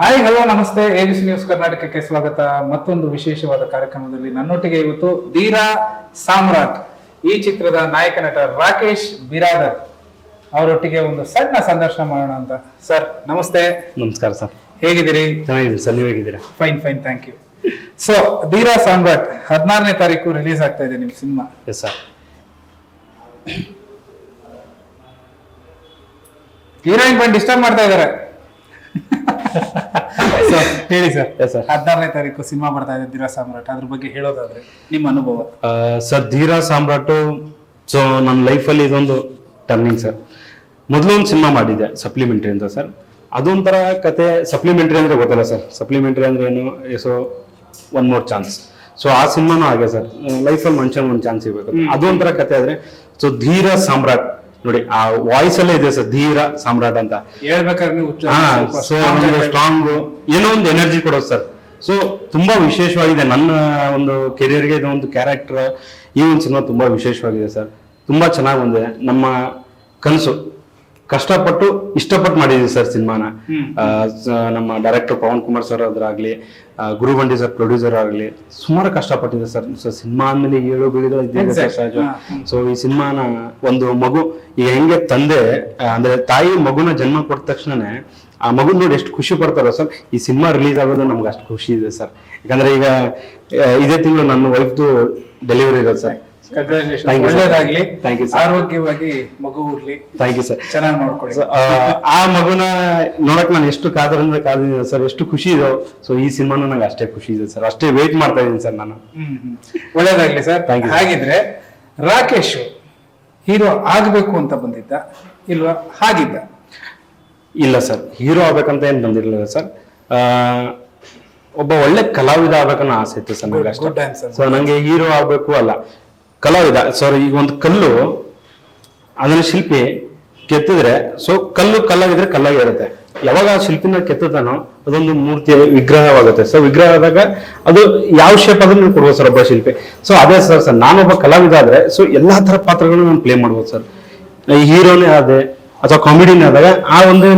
Hi hello ನಮಸ್ತೆ. ABC news ಕರ್ನಾಟಕಕ್ಕೆ ಸ್ವಾಗತ. ಮತ್ತೊಂದು ವಿಶೇಷವಾದ ಕಾರ್ಯಕ್ರಮದಲ್ಲಿ ನನ್ನೊಟ್ಟಿಗೆ ಇವತ್ತು ಧೀರಾ ಸಾಮ್ರಾಟ್. ಈ ಚಿತ್ರದ ನಾಯಕ ನಟ ರಾಕೇಶ್ ಬಿರಾದರ್ ಅವರೊಟ್ಟಿಗೆ ಒಂದು ಸಣ್ಣ ಸಂದರ್ಶನ ಮಾಡೋಣ ಅಂತ. ಸರ್ ನಮಸ್ತೆ. ನಮಸ್ಕಾರ ಸರ್. ಹೇಗಿದ್ದೀರಿ? ಚೆನ್ನಾಗಿದ್ದೀರಿ ಸರ್. ನೀವು ಹೇಗಿದ್ದೀರಾ? Fine fine thank you. So Dheera Samrat ಹದಿನಾರನೇ ತಾರೀಕು ರಿಲೀಸ್ ಆಗ್ತಾ ಇದೆ ನಿಮ್ಮ ಸಿನಿಮಾ. ಎಸ್ ಸರ್ ಹೀರೋಯಿನ್ ಬಂದು ಡಿಸ್ಟರ್ಬ್ ಮಾಡ್ತಾ So, ಹೇಳಿ ಸರ್ ಎಸ್ sir. ಹದಿನಾರನೇ ತಾರೀಕು ಸಿನಿಮಾ ಬರ್ತಾ ಇದೆ ಧೀರ ಸಾಮ್ರಾಟ್. ಅದ್ರ ಬಗ್ಗೆ ಹೇಳೋದಾದ್ರೆ ನಿಮ್ಮ ಅನುಭವ. ಸರ್ ಧೀರ ಸಾಮ್ರಾಟು ಸೊ ನನ್ನ ಲೈಫಲ್ಲಿ ಇದೊಂದು ಟರ್ನಿಂಗ್ ಸರ್ ಮೊದಲು ಒಂದು ಸಿನಿಮಾ ಮಾಡಿದ್ದೆ ಸಪ್ಲಿಮೆಂಟ್ರಿ ಅಂತ ಸರ್ ಅದೊಂಥರ ಕತೆ ಸಪ್ಲಿಮೆಂಟ್ರಿ ಅಂದರೆ ಗೊತ್ತಲ್ಲ ಸರ್ ಸಪ್ಲಿಮೆಂಟ್ರಿ ಅಂದ್ರೆ ಏನು so one more chance so ಆ ಸಿನಿಮಾನೂ ಹಾಗೆ ಸರ್ ಲೈಫಲ್ಲಿ ಮನುಷ್ಯನ ಒಂದು ಚಾನ್ಸ್ ಇರಬೇಕು ಅದೊಂಥರ ಕತೆ ಆದ್ರೆ ಸೊ ಧೀರ ಸಾಮ್ರಾಟ್ ನೋಡಿ ಆ ವಾಯ್ಸ್ ಅಲ್ಲೇ ಇದೆ ಸರ್ ಧೀರ ಸಾಮ್ರಾಟ್ ಅಂತ. ಹೇಳ್ಬೇಕಾದ್ರೆ ಸ್ಟ್ರಾಂಗ್ ಏನೋ ಒಂದು ಎನರ್ಜಿ ಕೊಡೋದು ಸರ್ ಸೊ ತುಂಬಾ ವಿಶೇಷವಾಗಿದೆ ನನ್ನ ಒಂದು ಕೆರಿಯರ್ಗೆ ಇದು ಒಂದು ಕ್ಯಾರೆಕ್ಟರ್ ಈ ಒಂದು ಸಿನಿಮಾ ತುಂಬಾ ವಿಶೇಷವಾಗಿದೆ ಸರ್ ತುಂಬಾ ಚೆನ್ನಾಗಿ ಬಂದಿದೆ ನಮ್ಮ ಕನಸು. ಕಷ್ಟಪಟ್ಟು ಇಷ್ಟಪಟ್ಟು ಮಾಡಿದೀವಿ ಸರ್ ಸಿನಿಮಾನ. ನಮ್ಮ ಡೈರೆಕ್ಟರ್ ಪವನ್ ಕುಮಾರ್ ಸರ್ ಅದ್ರಾಗ್ಲಿ ಗುರು ಬಂಡಿ ಸರ್ ಪ್ರೊಡ್ಯೂಸರ್ ಆಗಲಿ ಸುಮಾರು ಕಷ್ಟಪಟ್ಟಿದೆ ಸರ್. ಸೊ ಸಿನಿಮಾ ಅಂದ್ಮೇಲೆ ಏಳು ಬೀಳಿಗಳು ಇದ್ದಿದೆ ಸರ್. ಸಹಜ ಸೊ ಈ ಸಿನಿಮಾನ ಒಂದು ಮಗು ಈಗ ಹೆಂಗೆ ತಂದೆ ಅಂದ್ರೆ ತಾಯಿ ಮಗುನ ಜನ್ಮ ಕೊಟ್ಟ ತಕ್ಷಣನೇ ಆ ಮಗು ನೋಡಿ ಎಷ್ಟು ಖುಷಿ ಪಡ್ತಾರೋ ಸರ್. ಈ ಸಿನಿಮಾ ರಿಲೀಸ್ ಆಗೋದು ನಮ್ಗೆ ಅಷ್ಟು ಖುಷಿ ಇದೆ ಸರ್. ಯಾಕಂದ್ರೆ ಈಗ ಇದೇ ತಿಂಗಳು ನನ್ನ ವೈಫ್ದು ಡೆಲಿವರಿ ಇರೋದು ಸರ್. ಒಳ್ಳೇದಾಗ್ಲಿ. ಆರೋಗ್ಯವಾಗಿ ಮಗು ಹುಡ್ಲಿ ಥ್ಯಾಂಕ್ ಯು ಸರ್ ಚೆನ್ನಾಗಿ ನೋಡ್ಕೊಳ್ಳಿ. ಆ ಮಗುನ ನೋಡಕ್ ನಾನು ಎಷ್ಟು ಕಾದ್ರಿಂದ ಕಾದಿದ್ದೀನಿ ಸರ್ ಎಷ್ಟು ಖುಷಿ ಇದೆ. ಸೊ ಈ ಸಿನಿಮಾನು ನಂಗೆ ಅಷ್ಟೇ ಖುಷಿ ಇದೆ ಸರ್ ಅಷ್ಟೇ ವೇಟ್ ಮಾಡ್ತಾ ಇದ್ದೀನಿ ಸರ್ ನಾನು. ಒಳ್ಳೇದಾಗ್ಲಿ ಸರ್ ಹಾಗಿದ್ರೆ ರಾಕೇಶ್ ಹೀರೋ ಆಗ್ಬೇಕು ಅಂತ ಬಂದಿದ್ದ? ಇಲ್ವಾ? ಹಾಗಿದ್ದ? ಇಲ್ಲ ಸರ್ ಹೀರೋ ಆಗ್ಬೇಕಂತ ಏನು ಬಂದಿರಲಿಲ್ಲ ಸರ್ ಆ, ಒಬ್ಬ ಒಳ್ಳೆ ಕಲಾವಿದ ಆಗ್ಬೇಕನ್ನೋ ಆಸೆ ಇತ್ತು ಸರ್ ನನಗೆ. ಸೊ ನಂಗೆ ಹೀರೋ ಆಗ್ಬೇಕು ಅಲ್ಲ. ಕಲಾವಿದ ಸರ್ ಈಗ ಒಂದು ಕಲ್ಲು, ಅದನ್ನ ಶಿಲ್ಪಿ ಕೆತ್ತಿದ್ರೆ ಸೊ ಕಲ್ಲು ಕಲ್ಲಾಗಿದ್ರೆ ಕಲ್ಲಾಗಿ ಇರುತ್ತೆ. ಯಾವಾಗ ಆ ಶಿಲ್ಪಿನ ಕೆತ್ತತಾನೋ ಅದೊಂದು ಮೂರ್ತಿ ವಿಗ್ರಹವಾಗುತ್ತೆ. ಸೊ ವಿಗ್ರಹ ಆದಾಗ ಅದು ಯಾವ ಶೇಪ್ ಅದನ್ನು ಕೊಡ್ಬೋದು ಸರ್ ಒಬ್ಬ ಶಿಲ್ಪಿ. ಸೊ ಅದೇ ಸರ್ ಸರ್, ನಾನೊಬ್ಬ ಕಲಾವಿದ ಆದ್ರೆ ಸೊ ಎಲ್ಲಾ ತರ ಪಾತ್ರಗಳನ್ನ ನಾನು ಪ್ಲೇ ಮಾಡ್ಬೋದು ಸರ್. ಹೀರೋನೇ ಆದೆ, ಅಥವಾ ಕಾಮಿಡಿನೇ ಆದಾಗ ಆ ಒಂದು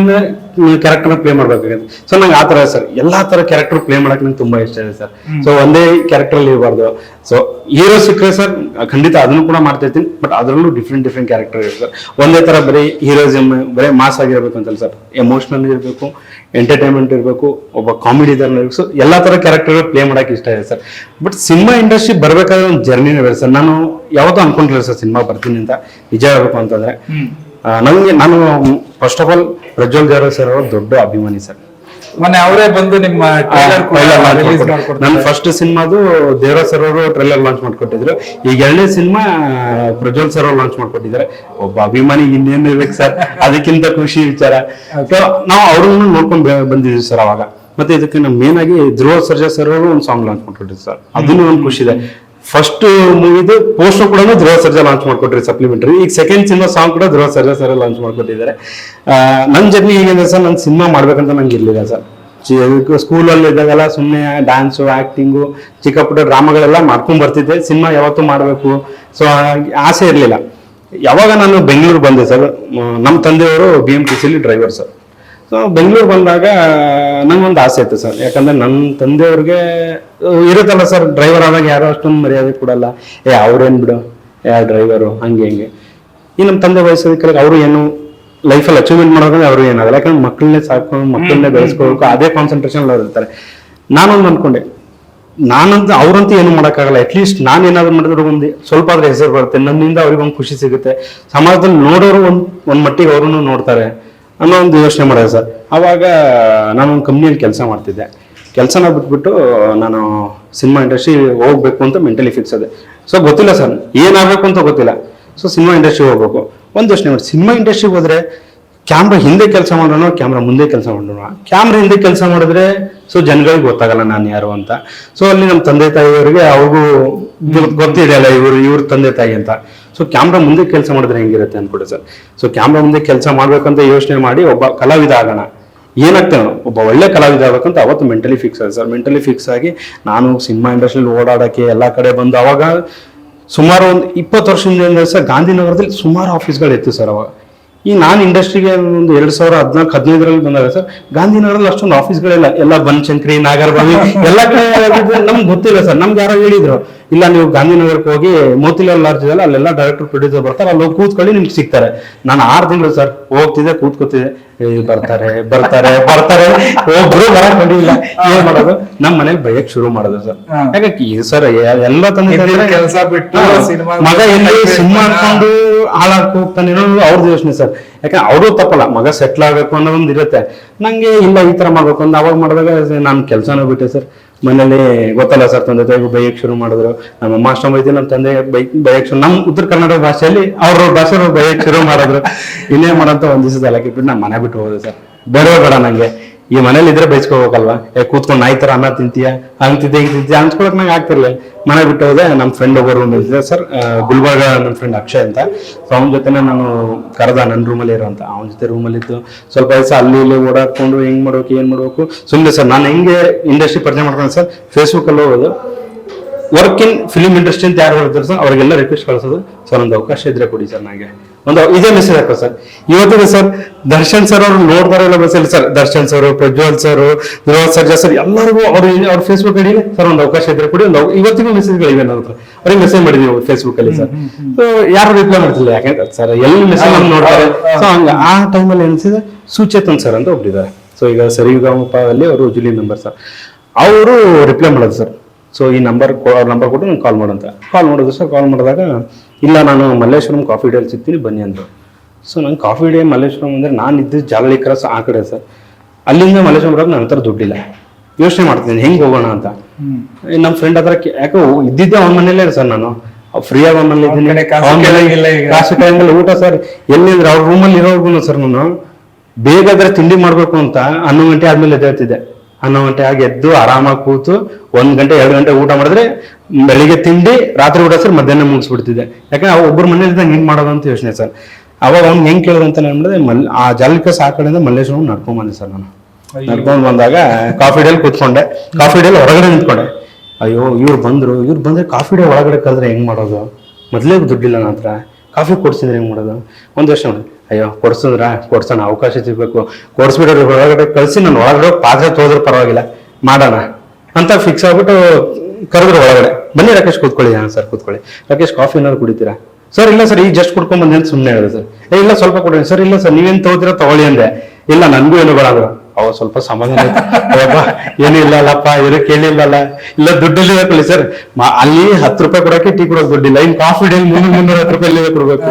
ಕ್ಯಾರೆಕ್ಟರ್ ಪ್ಲೇ ಮಾಡ್ಬೇಕಾಗುತ್ತೆ ಸೊ ನಂಗೆ ಆ ತರ ಸರ್, ಎಲ್ಲಾ ತರ ಕ್ಯಾರೆಕ್ಟರ್ ಪ್ಲೇ ಮಾಡಕ್ ನಂಗೆ ತುಂಬಾ ಇಷ್ಟ ಇದೆ ಸರ್. ಸೊ ಒಂದೇ ಕ್ಯಾರೆಕ್ಟರ್ ಅಲ್ಲಿ ಇರಬಾರ್ದು. ಸೊ ಹೀರೋ ಸಿಕ್ಕರೆ ಸರ್, ಖಂಡಿತ ಅದನ್ನು ಕೂಡ ಮಾಡ್ತಾ ಇರ್ತೀನಿ ಬಟ್ ಅದರಲ್ಲೂ ಡಿಫ್ರೆಂಟ್ ಡಿಫ್ರೆಂಟ್ ಕ್ಯಾರೆಕ್ಟರ್ ಇರುತ್ತೆ ಸರ್. ಒಂದೇ ತರ ಬರೀ ಹೀರೋಯಿಸಮ್ ಬರೀ ಮಾಸ್ ಆಗಿರ್ಬೇಕು ಅಂತಲ್ಲ ಸರ್. ಎಮೋಷನಲ್ ಇರಬೇಕು ಎಂಟರ್ಟೈನ್ಮೆಂಟ್ ಇರಬೇಕು, ಒಬ್ಬ ಕಾಮಿಡಿ ಇರಬೇಕು. ಸೊ ಎಲ್ಲಾ ತರ ಕ್ಯಾರೆಕ್ಟರ್ ಪ್ಲೇ ಮಾಡಕ್ ಇಷ್ಟ ಇದೆ ಸರ್. ಬಟ್ ಸಿನಿಮಾ ಇಂಡಸ್ಟ್ರಿ ಬರ್ಬೇಕಾದ್ರೆ ಒಂದು ಜರ್ನಿನೇ ಬೇರೆ ಸರ್. ನಾನು ಯಾವತ್ತೂ ಅನ್ಕೊಂಡಿಲ್ಲ ಸರ್ ಸಿನಿಮಾ ಬರ್ತೀನಿ ಅಂತ. ನಿಜ ಹೇಳ್ಬೇಕು ಅಂತಂದ್ರೆ. ನಂಗೆ ನಾನು first of all Prajwal Devaraj sir ಅವರ ದೊಡ್ಡ ಅಭಿಮಾನಿ ಸರ್ ಮೊನ್ನೆ ಅವರೇ ಬಂದು ನಿಮ್ಮ ನನ್ನ ಫಸ್ಟ್ ಸಿನಿಮಾದು ದೇವರಾಜ್ ಸರ್ ಅವರು ಟ್ರೈಲರ್ ಲಾಂಚ್ ಮಾಡ್ಕೊಟ್ಟಿದ್ರು. ಈಗ ಎರಡನೇ ಸಿನಿಮಾ ಪ್ರಜ್ವಲ್ ಸರ್ ಅವರು ಲಾಂಚ್ ಮಾಡ್ಕೊಟ್ಟಿದ್ದಾರೆ. ಒಬ್ಬ ಅಭಿಮಾನಿ ಇನ್ನೇನು ಇರ್ಬೇಕು ಸರ್ ಅದಕ್ಕಿಂತ ಖುಷಿ ವಿಚಾರ. ನಾವು ಅವ್ರನ್ನ ನೋಡ್ಕೊಂಡು ಬಂದಿದ್ವಿ ಸರ್ ಅವಾಗ. ಮತ್ತೆ ಇದಕ್ಕೆ ನಮ್ಮ ಮೇನ್ ಆಗಿ ಧ್ರುವ ಸರ್ಜಾ ಸರ್ ಅವರು ಒಂದು ಸಾಂಗ್ ಲಾಂಚ್ ಮಾಡ್ಕೊಟ್ಟಿದ್ರು ಸರ್ ಅದನ್ನು ಒಂದು ಖುಷಿ ಇದೆ. ಫಸ್ಟ್ ಮೂವಿದು ಪೋಸ್ಟರ್ ಕೂಡ ಧ್ರುವ ಸರ್ಜಾ ಲಾಂಚ್ ಮಾಡ್ಕೊಟ್ರಿ ಸಪ್ಲಿಮೆಂಟರಿ ಈಗ ಸೆಕೆಂಡ್ ಸಿನಿಮಾ ಸಾಂಗ್ ಕೂಡ ಧ್ರುವ ಸರ್ಜಾ ಸರ್ ಲಾಂಚ್ ಮಾಡ್ಕೊಟ್ಟಿದ್ದಾರೆ. ನನ್ನ ಜರ್ನಿ ಏನಿದೆ ಸರ್ ನಾನು ಸಿನಿಮಾ ಮಾಡ್ಬೇಕಂತ ನಂಗೆ ಇರ್ಲಿಲ್ಲ ಸರ್ ಸ್ಕೂಲಲ್ಲಿ ಇದ್ದಾಗೆಲ್ಲ ಸುಮ್ಮನೆ ಡ್ಯಾನ್ಸು ಆ್ಯಕ್ಟಿಂಗು ಚಿಕ್ಕ ಪುಟ್ಟ ಡ್ರಾಮಾಗಳೆಲ್ಲ ಮಾಡ್ಕೊಂಡು ಬರ್ತಿದ್ದೆ. ಸಿನಿಮಾ ಯಾವತ್ತೂ ಮಾಡಬೇಕು. ಸೊ ಆಸೆ ಇರಲಿಲ್ಲ. ಯಾವಾಗ ನಾನು ಬೆಂಗಳೂರು ಬಂದೆ ಸರ್ ನಮ್ಮ ತಂದೆಯವರು ಬಿ ಎಂ ಟಿ ಸಿಲಿ ಡ್ರೈವರ್ ಸರ್ ಸೊ ಬೆಂಗಳೂರು ಬಂದಾಗ ನಂಗೊಂದು ಆಸೆ ಇತ್ತು ಸರ್ ಯಾಕಂದ್ರೆ ನನ್ನ ತಂದೆಯವ್ರಿಗೆ ಇರುತ್ತಲ್ಲ ಸರ್ ಡ್ರೈವರ್ ಆದಾಗ ಯಾರು ಅಷ್ಟೊಂದು ಮರ್ಯಾದೆ ಕೊಡಲ್ಲ. ಏ ಅವ್ರೇನ್ ಬಿಡು. ಯಾರು ಡ್ರೈವರು ಹಂಗೆ ಹಿಂಗೆ. ಈ ನಮ್ಮ ತಂದೆ ವಯಸ್ಸಿನ ಅವರು ಏನು ಲೈಫಲ್ಲಿ ಅಚೀವ್ಮೆಂಟ್ ಮಾಡೋದ್ರೆ ಅವರು ಏನಾಗಲ್ಲ. ಯಾಕಂದ್ರೆ ಮಕ್ಕಳನ್ನೇ ಸಾಕೊಂಡು ಮಕ್ಕಳನ್ನೇ ಬೆಳೆಸ್ಕೋಬೇಕು ಅದೇ ಕಾನ್ಸಂಟ್ರೇಷನ್ ಅವ್ರು ಇರ್ತಾರೆ. ನಾನೊಂದು ಅನ್ಕೊಂಡೆ. ನಾನಂತ ಅವ್ರಂತೂ ಏನು ಮಾಡೋಕ್ಕಾಗಲ್ಲ. ಅಟ್ಲೀಸ್ಟ್ ನಾನು ಏನಾದ್ರು ಮಾಡಿದ್ರು ಒಂದು ಸ್ವಲ್ಪ ಆದ್ರೆ ಹೆಸರು ಬರುತ್ತೆ. ನನ್ನಿಂದ ಅವ್ರಿಗೆ ಒಂದು ಖುಷಿ ಸಿಗುತ್ತೆ. ಸಮಾಜದಲ್ಲಿ ನೋಡೋರು ಒಂದು ಒಂದು ಮಟ್ಟಿಗೆ ಅವ್ರನ್ನು ನೋಡ್ತಾರೆ ಅನ್ನೋ ಒಂದು ಯೋಚನೆ ಮಾಡಿದೆ ಸರ್. ಆವಾಗ ನಾನೊಂದು ಕಂಪ್ನಿಯಲ್ಲಿ ಕೆಲಸ ಮಾಡ್ತಿದ್ದೆ. ಕೆಲಸನ ಬಿಟ್ಬಿಟ್ಟು, ನಾನು ಸಿನಿಮಾ ಇಂಡಸ್ಟ್ರಿ ಹೋಗ್ಬೇಕು ಅಂತ ಮೆಂಟಲಿ ಫಿಕ್ಸ್ ಅದೆ ಸೊ ಗೊತ್ತಿಲ್ಲ ಸರ್ ಏನಾಗಬೇಕು ಅಂತ ಗೊತ್ತಿಲ್ಲ. ಸೊ ಸಿನಿಮಾ ಇಂಡಸ್ಟ್ರಿ ಹೋಗ್ಬೇಕು. ಒಂದು ಯೋಚನೆ ಮಾಡಿ ಸಿನಿಮಾ ಇಂಡಸ್ಟ್ರಿಗೆ ಹೋದ್ರೆ ಕ್ಯಾಮ್ರಾ ಹಿಂದೆ ಕೆಲಸ ಮಾಡೋಣ ಕ್ಯಾಮ್ರಾ ಮುಂದೆ ಕೆಲಸ ಮಾಡೋಣ ಕ್ಯಾಮ್ರಾ ಹಿಂದೆ ಕೆಲಸ ಮಾಡಿದ್ರೆ ಸೊ ಜನಗಳಿಗೆ ಗೊತ್ತಾಗಲ್ಲ ನಾನು ಯಾರು ಅಂತ. ಸೊ ಅಲ್ಲಿ ನಮ್ಮ ತಂದೆ ತಾಯಿಯವರಿಗೆ ಅವ್ರಿಗೂ ಗೊತ್- ಗೊತ್ತಿದೆಯಲ್ಲ ಇವರು, ಇವ್ರ ತಂದೆ ತಾಯಿ ಅಂತ. ಸೊ ಕ್ಯಾಮ್ರಾ ಮುಂದೆ ಕೆಲಸ ಮಾಡಿದ್ರೆ ಹೆಂಗಿರುತ್ತೆ ಅನ್ಕೊಡಿ ಸರ್ ಸೊ ಕ್ಯಾಮ್ರಾ ಮುಂದೆ ಕೆಲಸ ಮಾಡ್ಬೇಕಂತ ಯೋಚನೆ ಮಾಡಿ ಒಬ್ಬ ಕಲಾವಿದ ಆಗೋಣ. ಏನಾಗ್ತಾನೆ ಒಬ್ಬ ಒಳ್ಳೆ ಕಲಾವಿದ ಆಗ್ಬೇಕಂತ ಅವತ್ತು ಮೆಂಟಲಿ ಫಿಕ್ಸ್ ಆಗಿದೆ ಸರ್ ಮೆಂಟಲಿ ಫಿಕ್ಸ್ ಆಗಿ ನಾನು ಸಿನಿಮಾ ಇಂಡಸ್ಟ್ರಿಯಲ್ಲಿ ಓಡಾಡಕ್ಕೆ ಎಲ್ಲ ಕಡೆ ಬಂದು ಅವಾಗ ಸುಮಾರು ಒಂದು ಇಪ್ಪತ್ತು ವರ್ಷದಿಂದ ಸರ್, ಗಾಂಧಿನಗರದಲ್ಲಿ ಸುಮಾರು ಆಫೀಸ್ಗಳು ಇತ್ತು ಸರ್ ಅವಾಗ. ಈ ನಾನು ಇಂಡಸ್ಟ್ರಿಗೆ ಒಂದು ಎರಡು ಸಾವಿರ ಹದಿನಾಲ್ಕು, ಹದಿನೈದರಲ್ಲಿ ಬಂದಾಗ ಸರ್, ಗಾಂಧಿನಗರದಲ್ಲಿ ಅಷ್ಟೊಂದು ಆಫೀಸ್ಗಳೆಲ್ಲ ಎಲ್ಲ ಬನಶಂಕರಿ, ನಾಗರಬಾವಿ, ಎಲ್ಲ ಕಡೆ ನಮ್ಗೆ ಗೊತ್ತಿಲ್ಲ ಸರ್. ನಮ್ಗೆ ಯಾರೋ ಹೇಳಿದ್ರು. ಇಲ್ಲ ನೀವು ಗಾಂಧಿನಗರಕ್ಕೆ ಹೋಗಿ ಮೋತಿಲಾಲ್ ಲಾಡ್ಜ್ ಇದೆಯಲ್ಲ ಅಲ್ಲೆಲ್ಲ ಡೈರೆಕ್ಟರ್ ಪ್ರೊಡ್ಯೂಸರ್ ಬರ್ತಾರೆ ಅಲ್ಲಿ ಹೋಗಿ ಕೂತ್ಕೊಳ್ಳಿ ನಿಮ್ಗೆ ಸಿಗ್ತಾರೆ. ನಾನು ಆರು ತಿಂಗಳು ಸರ್ ಹೋಗ್ತಿದ್ದೆ ಕೂತ್ಕೋತಿದ್ದೆ. ಬರ್ತಾರೆ ಬರ್ತಾರೆ ಬರ್ತಾರೆ. ಒಬ್ರು ಬರಕ್ ಏನ್ ಮಾಡೋದು? ನಮ್ಮ ಮನೇಲಿ ಬೈಯಕ್ ಶುರು ಮಾಡೋದು ಸರ್. ಯಾಕೆ ಸರ್ ಎಲ್ಲ ತಂದೆ ಕೆಲಸ ಬಿಟ್ಟು ಮಗ ಎಲ್ಲಿ ಸಿನಿಮಾ ಹಾಕೊಂಡು ಅನ್ಕೊಂಡು ಹಾಳಾಗ್ ಹೋಗ್ತಾನೆ ಅವ್ರದ್ದು ಯೋಚನೆ ಸರ್ ಯಾಕಂದ್ರೆ ಅವರು ತಪ್ಪಲ್ಲ ಮಗ ಸೆಟ್ಲ್ ಆಗ್ಬೇಕು ಅನ್ನೋ ಒಂದು ಇರುತ್ತೆ. ನಂಗೆ ಇಲ್ಲ ಈ ತರ ಮಾಡ್ಬೇಕು ಅಂತ ಅವಾಗ ಮಾಡಿದಾಗ ನಾನು ಕೆಲಸನೂ ಬಿಟ್ಟೆ ಸರ್ ಮನೇಲಿ ಗೊತ್ತಲ್ಲ ಸರ್ ತಂದೆ ತಾಯಿಗೂ ಬೈಯಕ್ ಶುರು ಮಾಡಿದ್ರು. ನಮ್ಮ ಅಮ್ಮ ಅಷ್ಟೊಂದು ನಮ್ಮ ತಂದೆ ಬೈ, ಬೈಯಕ್ ಶುರು ನಮ್ಮ ಉತ್ತರ ಕನ್ನಡ ಭಾಷೆಯಲ್ಲಿ ಅವ್ರ ಭಾಷೆ ಬೈಯಕ್ ಶುರು ಮಾಡಿದ್ರು. ಇನ್ನೇ ಮಾಡಂತ ಒಂದ್ ದಿವಸ ತಲೆ ಬಿಟ್ಟು ನಾನು ಮನೆ ಬಿಟ್ಟು ಹೋದೆ ಸರ್. ಬೇಡವೇ ಬೇಡ ನಂಗೆ. ಈ ಮನೇಲಿ ಇದ್ರೆ ಬೈಸ್ಕೋಬೇಕಲ್ವಾ ಏ, ಕೂತ್ಕೊಂಡು ನಾಯಿ ಅನ್ನ ತಿಂತೀಯ? ಹಂಗ್ ತಿಂತೀಯ, ಹಿಂಗ್ ತಿಂತೀಯ ಅನ್ಸ್ಕೊಳಕ್ ನಂಗೆ ಆಗ್ತಿರ್ಲಿಲ್ಲ. ಮನೆ ಬಿಟ್ಟು ಹೋದೆ ನಮ್ಮ ಫ್ರೆಂಡ್ ಒಬ್ಬರು ನಿಂತಿದ್ದೆ ಸರ್ ಗುಲ್ಬರ್ಗ ನನ್ನ ಫ್ರೆಂಡ್ ಅಕ್ಷಯ್ ಅಂತ. ಸೊ ಅವನ ಜೊತೆ ನಾನು ಕರೆದ ನನ್ನ ರೂಮಲ್ಲಿ ಇರೋ ಅಂತ. ಅವನ ಜೊತೆ ರೂಮಲ್ಲಿ ಇತ್ತು ಸ್ವಲ್ಪ ದಿವಸ ಅಲ್ಲಿ ಇಲ್ಲಿ ಓಡಾಡ್ಕೊಂಡು ಹೆಂಗ್ ಮಾಡ್ಬೇಕು, ಏನ್ ಮಾಡ್ಬೇಕು. ಸುಮ್ಮನೆ ಸರ್, ನಾನು ಹೆಂಗೆ ಇಂಡಸ್ಟ್ರಿ ಪರಿಚಯ ಮಾಡ್ಕೊಂಡು ಸರ್ ಫೇಸ್ಬುಕ್ ಅಲ್ಲಿ ಹೋಗೋದು. ವರ್ಕ್ ಇನ್ ಫಿಲ್ಮ್ ಇಂಡಸ್ಟ್ರಿ ಅಂತ ಯಾರು ಹೇಳ್ತಾರೆ ಸರ್, ಅವರಿಗೆಲ್ಲ ರಿಕ್ವೆಸ್ಟ್ ಕಳಿಸೋದು. ಸರ್ ಒಂದು ಅವಕಾಶ ಇದ್ರೆ ಕೊಡಿ ಸರ್ ನನಗೆ ಒಂದು ಇದೇ ಮೆಸೇಜ್ ಹಾಕೋ ಸರ್ ಇವತ್ತಿನ ಸರ್ ದರ್ಶನ್ ಸರ್ ಅವರು ನೋಡ್ತಾರೆ ಇಲ್ಲ bus sir Darshan sir Prajwal sir Dhruva Sarja sir ಎಲ್ಲರಿಗೂ ಅವ್ರ ಅವ್ರ ಫೇಸ್ಬುಕ್ ಐಡಿ ಸರ್ ಒಂದು ಅವಕಾಶ ಇದ್ರೆ ಕೊಡಿ. ಒಂದು ಇವತ್ತಿಗೂ ಮೆಸೇಜ್ಗಳಿವೆ ನನ್ನ ಹತ್ರ. ಅವ್ರಿಗೆ ಮೆಸೇಜ್ ಮಾಡಿದೀವಿ ಫೇಸ್ಬುಕ್ ಅಲ್ಲಿ ಸರ್ ಸೊ ಯಾರು ರಿಪ್ಲೈ ಮಾಡ್ತಿಲ್ಲ? ಯಾಕಂದ್ರೆ ಸರ್ ಎಲ್ಲಿ ಮೆಸೇಜ್ ನೋಡ್ತಾರೆ? ಸೊ ಹಂಗ ಆ ಟೈಮಲ್ಲಿ ಅನಿಸಿದೆ? ಸುಚೇತನ್ ಸರ್ ಅಂತ ಒಬ್ರಿದ್ದಾರೆ ಸೊ ಈಗ ಸರಿಗಮಪ ಅಲ್ಲಿ ಅವರು ಜುಲಿ ಮೆಂಬರ್ ಸರ್ ಅವರು ರಿಪ್ಲೈ ಮಾಡೋದು ಸರ್ ಸೊ ಈ ನಂಬರ್ ಅವ್ರ ನಂಬರ್ ಕೊಟ್ಟು ನಂಗೆ ಕಾಲ್ ಮಾಡಂತ. ಕಾಲ್ ಮಾಡೋದು ಸರ್ ಕಾಲ್ ಮಾಡಿದಾಗ ಇಲ್ಲ ನಾನು ಮಲ್ಲೇಶ್ವರಂ ಕಾಫಿ ಡೇಲಿ ಸಿಗ್ತೀನಿ ಬನ್ನಿ ಅಂದರು ಸೊ ನಂಗೆ ಕಾಫಿ ಡೇ ಮಲ್ಲೇಶ್ವರಂ ಅಂದರೆ ನಾನು ಇದ್ದಿದ್ದು ಜಾಲಳಿ ಕ್ರಾಸ್ ಆ ಕಡೆ ಸರ್. ಅಲ್ಲಿಂದ ಮಲ್ಲೇಶ್ವರಂ ಬರೋದು ನನ್ನ ಹತ್ರ ದುಡ್ಡಿಲ್ಲ. ಯೋಚನೆ ಮಾಡ್ತೀನಿ ಹೆಂಗೆ ಹೋಗೋಣ ಅಂತ. ನಮ್ಮ ಫ್ರೆಂಡ್ ಹತ್ರ ಯಾಕೋ ಇದ್ದಿದ್ದೆ ಅವನ ಮನೇಲೇ ಸರ್ ನಾನು. ಫ್ರೀ ಮನೇಲಿ ಅವ್ನ್ ಮನೇಲಿ. ಕಾಸು ಕೇಳಂಗಿಲ್ಲ ಊಟ ಸರ್. ಎಲ್ಲಿಂದ್ರೆ ಅವ್ರ ರೂಮಲ್ಲಿ ಇರೋರ್ಗು ಸರ್ ನಾನು. ಬೇಗಾದ್ರೆ ತಿಂಡಿ ಮಾಡಬೇಕು ಅಂತ ಹನ್ನೊಂದು ಗಂಟೆ ಆದ್ಮೇಲೆ ಎದ್ದೇಳ್ತಿದ್ದೆ. ಹನ್ನೊಂದು ಗಂಟೆ ಆಗಿ ಎದ್ದು ಆರಾಮಾಗಿ ಕೂತು ಒಂದು ಗಂಟೆ ಎರಡು ಗಂಟೆ ಊಟ ಮಾಡಿದ್ರೆ ಬೆಳಿಗ್ಗೆ ತಿಂಡಿ ರಾತ್ರಿ ಊಟ ಸರ್ ಮಧ್ಯಾಹ್ನ ಮುಗಿಸ್ಬಿಡ್ತಿದ್ದೆ. ಯಾಕಂದ್ರೆ ಅವ್ ಒಬ್ಬರು ಮನೇಲಿ ಹೆಂಗ್ ಮಾಡೋದು ಅಂತ ಯೋಚನೆ ಸರ್. ಅವಾಗ ಅವ್ನು ಹೆಂಗ್ ಕೇಳೋದು ಅಂತ ನಾನು ಮಲ್ ಆ ಜಾಲಕ್ಕೆ ಆ ಕಡೆಯಿಂದ ಮಲ್ಲೇಶ್ವರ ನಡ್ಕೊಂಬಂದೆ ಸರ್ ನಾನು. ನಡ್ಕೊಂಡು ಬಂದಾಗ ಕಾಫಿ ಡೇಲಿ ಕೂತ್ಕೊಂಡೆ. ಕಾಫಿ ಡೇಲಿ ಹೊರಗಡೆ ನಿಂತ್ಕೊಂಡೆ. ಅಯ್ಯೋ ಇವ್ರು ಬಂದ್ರು ಇವ್ರು ಬಂದ್ರೆ ಕಾಫಿ ಡೇ ಒಳಗಡೆ ಕರೆದ್ರೆ ಹೆಂಗ್ ಮಾಡೋದು? ಮೊದ್ಲೇ ದುಡ್ಡಿಲ್ಲ ನನ್ನ ಹತ್ರ. ಕಾಫಿ ಕೊಡ್ಸಿದ್ರೆ ಹೆಂಗ್ ಮಾಡೋದು? ಒಂದ್ ವರ್ಷ ನೋಡಿ. ಅಯ್ಯೋ ಕೊಡ್ಸಿದ್ರ? ಕೊಡ್ಸೋಣ ಅವಕಾಶ ಸಿಗ್ಬೇಕು. ಕೊಡ್ಸ್ಬಿಟ್ರೆ ಒಳಗಡೆ ಕಳ್ಸಿ ನಾನು ಒಳಗಡೆ ಪಾತ್ರೆ ತೋದ್ರೆ ಪರವಾಗಿಲ್ಲ. ಮಾಡೋಣ. ಅಂತ ಫಿಕ್ಸ್ ಆಗ್ಬಿಟ್ಟು ಕರೆದ್ರು ಒಳಗಡೆ. ಬನ್ನಿ ರಾಕೇಶ್ ಕೂತ್ಕೊಳ್ಳಿ. ಹಾಂ ಸರ್ ಕೂತ್ಕೊಳ್ಳಿ. ರಾಕೇಶ್ ಕಾಫಿ ಏನಾದ್ರು ಕುಡಿತೀರಾ? ಸರ್ ಇಲ್ಲ ಸರ್ ಈಗ ಜಸ್ಟ್ ಕುಡ್ಕೊಂಡ್ ಬಂದೆ ಅಂತ ಸುಮ್ಮನೆ ಹೇಳಿದೆ ಸರ್. ಏ ಇಲ್ಲ ಸ್ವಲ್ಪ ಕೊಡಿ ಸರ್ ಇಲ್ಲ ಸರ್ ನೀವೇನ್ ತಗೋತೀರಾ ತಗೊಳ್ಳಿ ಅಂದೆ. ಇಲ್ಲ ನನ್ಗೂ ಏನು ಬೇಡ ಅಂದ್ರೆ. ಅವ ಸ್ವಲ್ಪ ಸಮಾಧಾನ ಏನಿಲ್ಲ ಅಯ್ಯಪ್ಪ ಏನು ಇಲ್ಲ ಅಲ್ಲಪ್ಪ ಏನು ಕೇಳಿಲ್ಲಲ್ಲ. ಇಲ್ಲ ದುಡ್ಡಲ್ಲಿ ಹಾಕೊಳ್ಳಿ ಸರ್. ಅಲ್ಲಿ ಹತ್ತು ರೂಪಾಯಿ ಕೊಡಕ್ಕೆ ಟೀ ಕೊಡೋಕೆ ದುಡ್ಡಿಲ್ಲ. ಇನ್ ಕಾಫಿ ಡೇ ಮುನ್ನೂರ ಮುನ್ನೂರ ಹತ್ತು ರೂಪಾಯಿ ಇಲ್ಲೇ ಕೊಡ್ಬೇಕು.